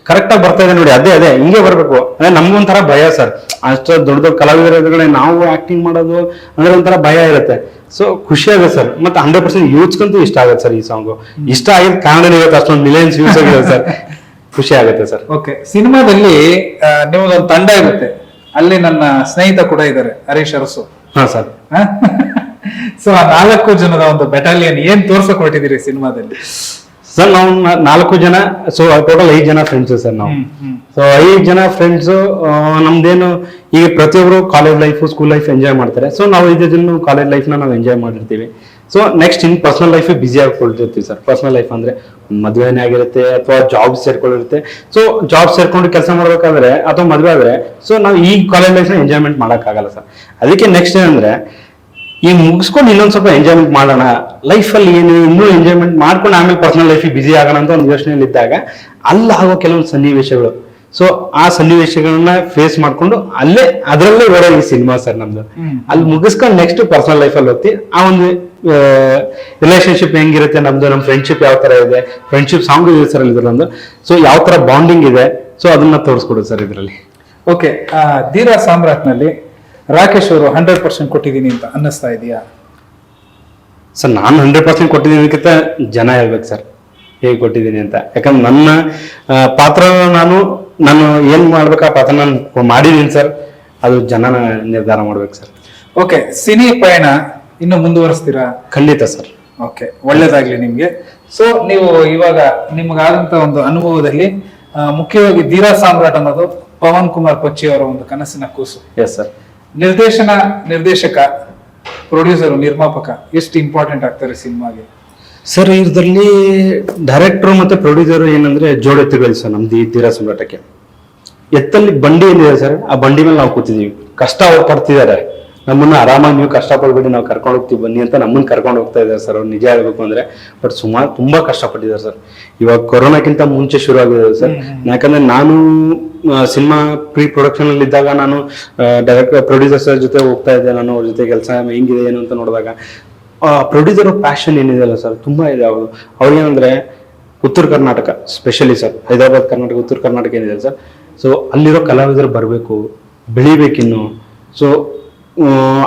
ಕರೆಕ್ಟಾಗಿ ಬರ್ತಾ ಇದೆ ನೋಡಿ ಅದೇ ಅದೇ. ಹಿಂಗೆ ಬರಬೇಕು. ಅಂದ್ರೆ ನಮ್ಗೊಂಥರ ಭಯ ಸರ್ ಅಷ್ಟು ದೊಡ್ಡ ದೊಡ್ಡ ಕಲಾವಿದರ ಎದುರುಗಡೆ ನಾವು ಆಕ್ಟಿಂಗ್ ಮಾಡೋದು ಅಂದ್ರೆ ಒಂಥರ ಭಯ ಇರುತ್ತೆ. ಸೊ ಖುಷಿ ಆಗುತ್ತೆ ಸರ್ ಮತ್ತೆ ಹಂಡ್ರೆಡ್ ಪರ್ಸೆಂಟ್ ಯೂತ್ಸ್ಗಂತೂ ಇಷ್ಟ ಆಗುತ್ತೆ ಸರ್ ಈ ಸಾಂಗು ಇಷ್ಟ ಆಗಿದ್ದು ಕಾರಣ ಇರುತ್ತೆ ಅಷ್ಟೊಂದು ಮಿಲಿಯನ್ಸ್ ಯೂಸ್ ಆಗಿದೆ ಸರ್ ಖುಷಿ ಆಗುತ್ತೆ ಸರ್ ಓಕೆ ಸಿನಿಮಾದಲ್ಲಿ ಒಂದು ತಂಡ ಇರುತ್ತೆ. ಅಲ್ಲಿ ನನ್ನ ಸ್ನೇಹಿತ ಕೂಡ ಇದ್ದಾರೆ ಹರೀಶ್ ಅರಸು. ಹಾ ಸರ್ ಸೊ ಆ ನಾಲ್ಕು ಜನದ ಒಂದು ಬೆಟಾಲಿಯನ್ ಏನ್ ತೋರ್ಸಕ್ ಹೊರಟಿದ್ದೀರಿ ಸಿನಿಮಾದಲ್ಲಿ? ಸರ್ ನಾವು ನಾಲ್ಕು ಜನ ಸೊ ಟೋಟಲ್ ಐದು ಜನ ಫ್ರೆಂಡ್ಸ್ ಸರ್ ನಾವು. ಸೊ ಐದು ಜನ ಫ್ರೆಂಡ್ಸ್ ನಮ್ದೇನು ಈಗ ಪ್ರತಿಯೊಬ್ಬರು college life school life enjoy ಮಾಡ್ತಾರೆ. ಸೊ ನಾವು ಐದು ಜನ ಕಾಲೇಜ್ ಲೈಫ್ನ ನಾವು ಎಂಜಾಯ್ ಮಾಡಿರ್ತೀವಿ. So next in personal life busy ಆಗ್ಕೊಳ್ತಿರ್ತೀವಿ sir personal life ಅಂದ್ರೆ ಮದುವೆನೇ ಆಗಿರುತ್ತೆ ಅಥವಾ ಜಾಬ್ ಸೇರ್ಕೊಂಡಿರುತ್ತೆ. ಸೊ ಜಾಬ್ ಸೇರ್ಕೊಂಡು ಕೆಲಸ ಮಾಡ್ಬೇಕಾದ್ರೆ ಅಥವಾ ಮದುವೆ ಆದ್ರೆ ಸೊ ನಾವು ಈ ಕಾಲೇಜ್ ಲೈಫ್ನ ಎಂಜಾಯ್ಮೆಂಟ್ ಮಾಡೋಕ್ಕಾಗಲ್ಲ ಸರ್ ಅದಕ್ಕೆ ನೆಕ್ಸ್ಟ್ ಏನಂದ್ರೆ ಈ ಮುಗಿಸ್ಕೊಂಡು ಇನ್ನೊಂದು ಸ್ವಲ್ಪ ಎಂಜಾಯ್ಮೆಂಟ್ ಮಾಡೋಣ. ಲೈಫಲ್ಲಿ ಏನು ಇನ್ನೂ ಎಂಜಾಯ್ಮೆಂಟ್ ಮಾಡ್ಕೊಂಡು ಆಮೇಲೆ ಪರ್ಸನಲ್ ಲೈಫಿಗೆ ಬಿಸಿ ಆಗೋಣ ಅಂತ ಒಂದು ಯೋಚನೆಯಲ್ಲಿ ಇದ್ದಾಗ ಅಲ್ಲಾಗೋ ಆಗೋ ಕೆಲವೊಂದು ಸನ್ನಿವೇಶಗಳು. ಸೊ ಆ ಸನ್ನಿವೇಶಗಳನ್ನ ಫೇಸ್ ಮಾಡ್ಕೊಂಡು ಅಲ್ಲೇ ಅದರಲ್ಲೇ ಬೇರೆ ಈ ಸಿನಿಮಾ ಸರ್ ನಮ್ದು. ಅಲ್ಲಿ ಮುಗಿಸ್ಕೊಂಡು ನೆಕ್ಸ್ಟ್ ಪರ್ಸನಲ್ ಲೈಫಲ್ಲಿ ಹೋಗ್ತಿ. ಆ ಒಂದು ರಿಲೇಶನ್ಶಿಪ್ ಹೆಂಗಿರುತ್ತೆ ನಮ್ದು ನಮ್ಮ ಫ್ರೆಂಡ್ಶಿಪ್ ಯಾವ ತರ ಇದೆ ಫ್ರೆಂಡ್ಶಿಪ್ ಸಾಂಗ್ ಇದೆ ಸರ್ ಇದ್ರಲ್ಲೊಂದು ಸೊ ಯಾವ ತರ ಬಾಂಡಿಂಗ್ ಇದೆ. ಸೊ ಅದನ್ನ ತೋರಿಸ್ಕೊಡೋದು ಸರ್ ಇದರಲ್ಲಿ. ಓಕೆ ಧೀರ ಸಾಮ್ರಾಟ್ನಲ್ಲಿ ರಾಕೇಶ್ ಅವರು ಹಂಡ್ರೆಡ್ ಪರ್ಸೆಂಟ್ ಕೊಟ್ಟಿದ್ದೀನಿ ಅಂತ ಅನ್ನಿಸ್ತಾ ಇದೆಯಾ? ಸರ್ ನಾನು ಹಂಡ್ರೆಡ್ ಪರ್ಸೆಂಟ್ ಕೊಟ್ಟಿದ್ದೀನಿಕ್ಕಿಂತ ಜನ ಹೇಳ್ಬೇಕು ಸರ್ ಹೇಗೆ ಕೊಟ್ಟಿದ್ದೀನಿ ಅಂತ. ಯಾಕಂದ್ರೆ ನನ್ನ ಪಾತ್ರ ನಾನು ನಾನು ಏನು ಮಾಡ್ಬೇಕು ಆ ಪಾತ್ರ ನಾನು ಮಾಡಿದ್ದೀನಿ ಸರ್ ಅದು ಜನ ನಿರ್ಧಾರ ಮಾಡ್ಬೇಕು ಸರ್. ಓಕೆ ಸಿನಿ ಪಯಣ ಇನ್ನು ಮುಂದುವರಿಸ್ತೀರಾ? ಖಂಡಿತ ಸರ್. ಓಕೆ ಒಳ್ಳೇದಾಗ್ಲಿ ನಿಮ್ಗೆ. ಸೊ ನೀವು ಇವಾಗ ನಿಮ್ಗಾದಂತ ಒಂದು ಅನುಭವದಲ್ಲಿ ಮುಖ್ಯವಾಗಿ ಧೀರಾ ಸಾಮ್ರಾಟ್ ಅನ್ನೋದು ಪವನ್ ಕುಮಾರ್ ಕೊಚ್ಚಿ ಅವರ ಒಂದು ಕನಸಿನ ಕೂಸು. ಎಸ್ ಸರ್ ನಿರ್ದೇಶನ ನಿರ್ದೇಶಕ ಪ್ರೊಡ್ಯೂಸರ್ ನಿರ್ಮಾಪಕ ಎಷ್ಟು ಇಂಪಾರ್ಟೆಂಟ್ ಆಗ್ತಾರೆ ಸಿನಿಮಾಗೆ? ಸರ್, ಇದರಲ್ಲಿ ಡೈರೆಕ್ಟರ್ ಮತ್ತೆ ಪ್ರೊಡ್ಯೂಸರ್ ಏನಂದ್ರೆ ಜೋಡೆತ್ತುಗಳು ಸರ್, ನಮ್ದು ಈ ತೀರಾ ಸುಂದರಟಕ್ಕೆ ಎತ್ತಲ್ಲಿ ಬಂಡಿ ಏನಿದೆ ಸರ್, ಆ ಬಂಡಿ ಮೇಲೆ ನಾವು ಕೂತಿದೀವಿ ಕಷ್ಟ ಅವ್ರು ಪಡ್ತಿದ್ದಾರೆ. ನಮ್ಮನ್ನ ಆರಾಮಾಗಿ ನೀವು ಕಷ್ಟ ಪಡ್ಬೇಡಿ ನಾವು ಕರ್ಕೊಂಡು ಹೋಗ್ತೀವಿ ಬನ್ನಿ ಅಂತ ನಮ್ಮನ್ನ ಕರ್ಕೊಂಡು ಹೋಗ್ತಾ ಇದ್ದಾರೆ ಸರ್. ಅವ್ರು ನಿಜ ಹೇಳ್ಬೇಕು ಅಂದ್ರೆ ಬಟ್ ಸುಮಾರು ತುಂಬಾ ಕಷ್ಟಪಟ್ಟಿದ್ದಾರೆ ಸರ್. ಇವಾಗ ಕೊರೋನಾಕ್ಕಿಂತ ಮುಂಚೆ ಶುರು ಆಗಿದೆ ಸರ್ ಯಾಕಂದ್ರೆ ನಾನು ಸಿನಿಮಾ ಪ್ರೀ ಪ್ರೊಡಕ್ಷನ್ ಅಲ್ಲಿ ಇದ್ದಾಗ ನಾನು ಡೈರೆಕ್ಟರ್ ಪ್ರೊಡ್ಯೂಸರ್ಸ್ ಜೊತೆ ಹೋಗ್ತಾ ಇದ್ದೆ. ನಾನು ಅವ್ರ ಜೊತೆ ಕೆಲಸ ಹೆಂಗಿದೆ ಏನು ಅಂತ ನೋಡಿದಾಗ ಪ್ರೊಡ್ಯೂಸರ್ ಪ್ಯಾಷನ್ ಏನಿದೆಯಲ್ಲ ಸರ್ ತುಂಬಾ ಇದೆ. ಅವರು ಅವ್ರಿಗೇನಂದ್ರೆ ಉತ್ತರ ಕರ್ನಾಟಕ ಸ್ಪೆಷಲಿ ಸರ್. ಹೈದರಾಬಾದ್ ಕರ್ನಾಟಕ ಉತ್ತರ ಕರ್ನಾಟಕ ಏನಿದೆ ಸರ್. ಸೊ ಅಲ್ಲಿರೋ ಕಲಾವಿದರು ಬರಬೇಕು ಬೆಳಿಬೇಕಿನ್ನು. ಸೊ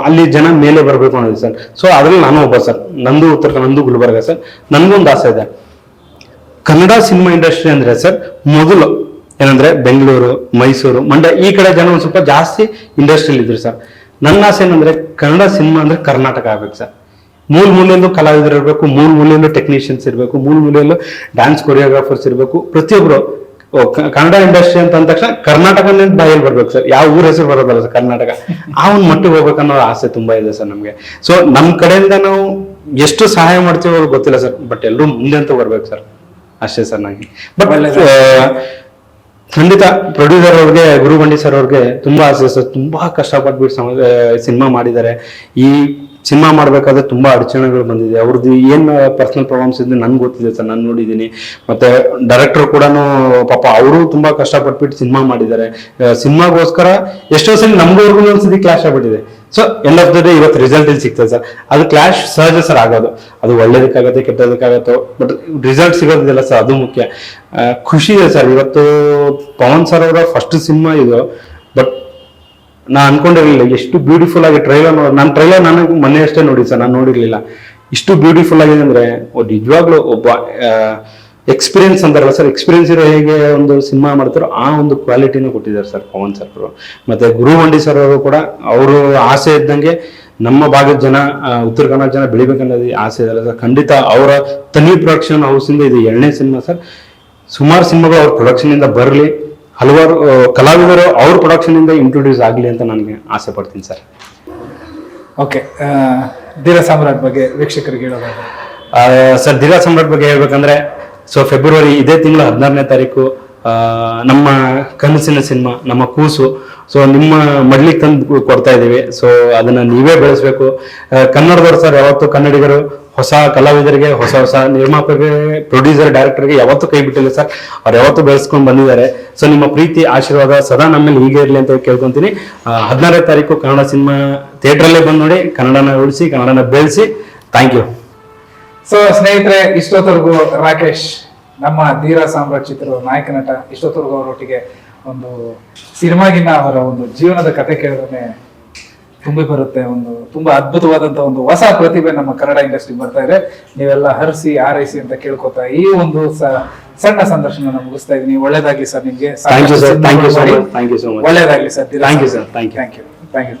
ಅಲ್ಲಿ ಜನ ಮೇಲೆ ಬರಬೇಕು ಅನ್ನೋದು ಸರ್. ಸೊ ಅದ್ರಲ್ಲಿ ನಾನು ಒಬ್ಬ ಸರ್. ನಂದು ಉತ್ತರ ನಂದು ಗುಲ್ಬರ್ಗ ಸರ್. ನನಗೊಂದು ಆಸೆ ಇದೆ. ಕನ್ನಡ ಸಿನಿಮಾ ಇಂಡಸ್ಟ್ರಿ ಅಂದ್ರೆ ಸರ್, ಮೊದಲು ಏನಂದ್ರೆ ಬೆಂಗಳೂರು, ಮೈಸೂರು, ಮಂಡ್ಯ, ಈ ಕಡೆ ಜನ ಒಂದು ಸ್ವಲ್ಪ ಜಾಸ್ತಿ ಇಂಡಸ್ಟ್ರಿಯಲ್ಲಿ ಇದ್ರು ಸರ್. ನನ್ನ ಆಸೆ ಏನಂದ್ರೆ ಕನ್ನಡ ಸಿನಿಮಾ ಅಂದ್ರೆ ಕರ್ನಾಟಕ ಆಗ್ಬೇಕು ಸರ್. ಮೂಲ ಮೂಲೆಯಲ್ಲೂ ಕಲಾವಿದರು ಇರಬೇಕು, ಮೂಲ ಮೂಲೆಯಲ್ಲೂ ಟೆಕ್ನಿಷಿಯನ್ಸ್ ಇರಬೇಕು, ಮೂಲ ಮೂಲೆಯಲ್ಲೂ ಡ್ಯಾನ್ಸ್ ಕೊರಿಯೋಗ್ರಾಫರ್ಸ್ ಇರಬೇಕು. ಪ್ರತಿಯೊಬ್ಬರು ಕನ್ನಡ ಇಂಡಸ್ಟ್ರಿ ಅಂತ ಅಂದ ತಕ್ಷಣ ಕರ್ನಾಟಕ ಬಾಯಲ್ಲಿ ಬರ್ಬೇಕು ಸರ್. ಯಾವ ಊರ ಹೆಸರು ಬರೋದಲ್ಲ ಸರ್ ಕರ್ನಾಟಕ. ಆ ಒಂದು ಮಟ್ಟಿಗೆ ಹೋಗ್ಬೇಕನ್ನೋ ಆಸೆ ತುಂಬಾ ಇದೆ ಸರ್ ನಮ್ಗೆ. ಸೊ ನಮ್ ಕಡೆಯಿಂದ ನಾವು ಎಷ್ಟು ಸಹಾಯ ಮಾಡ್ತೀವೋ ಗೊತ್ತಿಲ್ಲ ಸರ್. ಬಟ್ ಎಲ್ಲರೂ ಮುಂದೆ ಅಂತ ಬರ್ಬೇಕು ಸರ್. ಅಷ್ಟೇ ಸರ್ ನನಗೆ ಬಟ್. ಖಂಡಿತ ಪ್ರೊಡ್ಯೂಸರ್ ಅವ್ರಿಗೆ ಗುರು ಬಂಡಿ ಸರ್ ಅವ್ರಿಗೆ ತುಂಬಾ ಆಸೆ ಸರ್. ತುಂಬಾ ಕಷ್ಟಪಟ್ಬಿಟ್ಟು ಸಿನಿಮಾ ಮಾಡಿದ್ದಾರೆ. ಈ ಸಿನಿಮಾ ಮಾಡಬೇಕಾದ್ರೆ ತುಂಬ ಅಡಚಣೆಗಳು ಬಂದಿದೆ. ಅವ್ರದ್ದು ಏನು ಪರ್ಸನಲ್ ಪ್ರಾಬ್ಲಮ್ಸ್ ಇದೆ ನನ್ಗೆ ಗೊತ್ತಿದೆ ಸರ್, ನಾನು ನೋಡಿದ್ದೀನಿ. ಮತ್ತು ಡೈರೆಕ್ಟರ್ ಕೂಡ ಪಾಪ ಅವರು ತುಂಬ ಕಷ್ಟಪಟ್ಬಿಟ್ಟು ಸಿನಿಮಾ ಮಾಡಿದ್ದಾರೆ. ಸಿನಿಮಾಗೋಸ್ಕರ ಎಷ್ಟೋ ಸಲ ನಮ್ಗವ್ರಿಗೂ ಒಂದ್ಸತಿ ಕ್ಲಾಶ್ ಆಗ್ಬಿಟ್ಟಿದೆ. So end of the day ಇವತ್ತು ರಿಸಲ್ಟ್ ಇಲ್ಲಿ ಸಿಗ್ತದೆ ಸರ್? ಅದು ಕ್ಲಾಶ್ ಸಹಜ ಸರ್ ಆಗೋದು. ಅದು ಒಳ್ಳೇದಕ್ಕಾಗತ್ತೆ, ಕೆಟ್ಟದಕ್ಕಾಗತ್ತೋ ಬಟ್ ರಿಸಲ್ಟ್ ಸಿಗೋದಿಲ್ಲ ಸರ್, ಅದು ಮುಖ್ಯ. ಖುಷಿ ಇದೆ ಸರ್. ಇವತ್ತು ಪವನ್ ಸರ್ ಅವರ ಫಸ್ಟ್ ಸಿನಿಮಾ ಇದು ಬಟ್ ನಾ ಅನ್ಕೊಂಡಿರ್ಲಿಲ್ಲ ಎಷ್ಟು ಬ್ಯೂಟಿಫುಲ್ ಆಗಿ ಟ್ರೈಲರ್ ನನ್ನ ಟ್ರೈಲರ್ ನನಗೆ ಮೊನ್ನೆ ಅಷ್ಟೇ ನೋಡಿ ಸರ್, ನಾನು ನೋಡಿರ್ಲಿಲ್ಲ. ಇಷ್ಟು ಬ್ಯೂಟಿಫುಲ್ ಆಗಿದೆ ಅಂದ್ರೆ ನಿಜವಾಗ್ಲೂ ಒಬ್ಬ ಎಕ್ಸ್ಪೀರಿಯನ್ಸ್ ಅಂತಾರಲ್ಲ ಸರ್ ಎಕ್ಸ್ಪೀರಿಯನ್ಸ್ ಇರೋ ಹೇಗೆ ಒಂದು ಸಿನಿಮಾ ಮಾಡ್ತಾರೋ ಆ ಒಂದು ಕ್ವಾಲಿಟಿನ ಕೊಟ್ಟಿದ್ದಾರೆ ಸರ್, ಪವನ್ ಸರ್ ಅವರು. ಮತ್ತೆ ಗುರು ಮಂಡಿ ಸರ್ ಅವರು ಕೂಡ, ಅವರು ಆಸೆ ಇದ್ದಂಗೆ ನಮ್ಮ ಭಾಗದ ಜನ ಉತ್ತರ ಕನ್ನಡ ಜನ ಬೆಳಿಬೇಕನ್ನೋದು ಆಸೆ ಇದೆ ಸರ್. ಖಂಡಿತ ಅವರ ತನಿ ಪ್ರೊಡಕ್ಷನ್ ಹೌಸಿಂದ ಇದು ಎರಡನೇ ಸಿನಿಮಾ ಸರ್. ಸುಮಾರು ಸಿನಿಮಾಗಳು ಅವ್ರ ಪ್ರೊಡಕ್ಷನ್ ಇಂದ ಬರಲಿ. ಹಲವಾರು ಕಲಾವಿದರು ಅವ್ರ ಪ್ರೊಡಕ್ಷನ್ ಇಂದ ಇಂಟ್ರೊಡ್ಯೂಸ್ ಆಗಲಿ ಅಂತ ನನಗೆ ಆಸೆ ಪಡ್ತೀನಿ ಸರ್. ಓಕೆ ಧೀರ ಸಾಮ್ರಾಟ್ ಬಗ್ಗೆ ವೀಕ್ಷಕರಿಗೆ ಹೇಳೋದಾದ್ರೆ. ಸರ್ ಧೀರ ಸಾಮ್ರಾಟ್ ಬಗ್ಗೆ ಹೇಳ್ಬೇಕಂದ್ರೆ ಸೊ ಫೆಬ್ರವರಿ ಇದೇ ತಿಂಗಳು ಹದಿನಾರನೇ ತಾರೀಕು ನಮ್ಮ ಕನಸಿನ ಸಿನಿಮಾ ನಮ್ಮ ಕೂಸು. ಸೊ ನಿಮ್ಮ ಮಡ್ಲಿಕ್ಕೆ ತಂದು ಕೊಡ್ತಾ ಇದ್ದೀವಿ. ಸೊ ಅದನ್ನ ನೀವೇ ಬೆಳೆಸಬೇಕು. ಕನ್ನಡದವರು ಸರ್ ಯಾವತ್ತು ಕನ್ನಡಿಗರು ಹೊಸ ಕಲಾವಿದರಿಗೆ, ಹೊಸ ಹೊಸ ನಿರ್ಮಾಪಕರಿಗೆ ಪ್ರೊಡ್ಯೂಸರ್ ಡೈರೆಕ್ಟರ್ಗೆ ಯಾವತ್ತೂ ಕೈ ಬಿಟ್ಟಿಲ್ಲ ಸರ್. ಅವ್ರು ಯಾವತ್ತೂ ಬೆಳೆಸ್ಕೊಂಡು ಬಂದಿದ್ದಾರೆ. ಸೊ ನಿಮ್ಮ ಪ್ರೀತಿ, ಆಶೀರ್ವಾದ ಸದಾ ನಮ್ಮಲ್ಲಿ ಹೀಗೆ ಇರಲಿ ಅಂತ ಕೇಳ್ಕೊಂತೀನಿ. ಹದಿನಾರನೇ ತಾರೀಕು ಕನ್ನಡ ಸಿನಿಮಾ ಥಿಯೇಟ್ರಲ್ಲೇ ಬಂದು ನೋಡಿ, ಕನ್ನಡನ ಉಳಿಸಿ, ಕನ್ನಡನ ಬೆಳೆಸಿ. ಥ್ಯಾಂಕ್ ಯು ಸೊ ಸ್ನೇಹಿತರೆ, ಇಷ್ಟೊತ್ತವರೆಗೂ ರಾಕೇಶ್, ನಮ್ಮ ಧೀರ ಸಾಮ್ರಾಜ್ಯರು ನಾಯಕ ನಟ, ಇಷ್ಟೊತ್ತವರೆಗೂ ಅವರೊಟ್ಟಿಗೆ ಒಂದು ಸಿನಿಮಾಗಿನ ಅವರ ಒಂದು ಜೀವನದ ಕತೆ ಕೇಳಿದ್ರೆ ತುಂಬಿ ಬರುತ್ತೆ ಒಂದು ತುಂಬಾ ಅದ್ಭುತವಾದಂತ ಒಂದು ಹೊಸ ಪ್ರತಿಭೆ ನಮ್ಮ ಕನ್ನಡ ಇಂಡಸ್ಟ್ರಿ ಬರ್ತಾ ಇದೆ. ನೀವೆಲ್ಲ ಹರಿಸಿ ಆರೈಸಿ ಅಂತ ಕೇಳ್ಕೊತಾ ಈ ಒಂದು ಸಣ್ಣ ಸಂದರ್ಶನ ಮುಗಿಸ್ತಾ ಇದೀನಿ ಒಳ್ಳೇದಾಗ್ಲಿ ಸರ್ ನಿಮ್ಗೆ. ಒಳ್ಳೇದಾಗ್ಲಿ sir. You, sir. Thank you thank you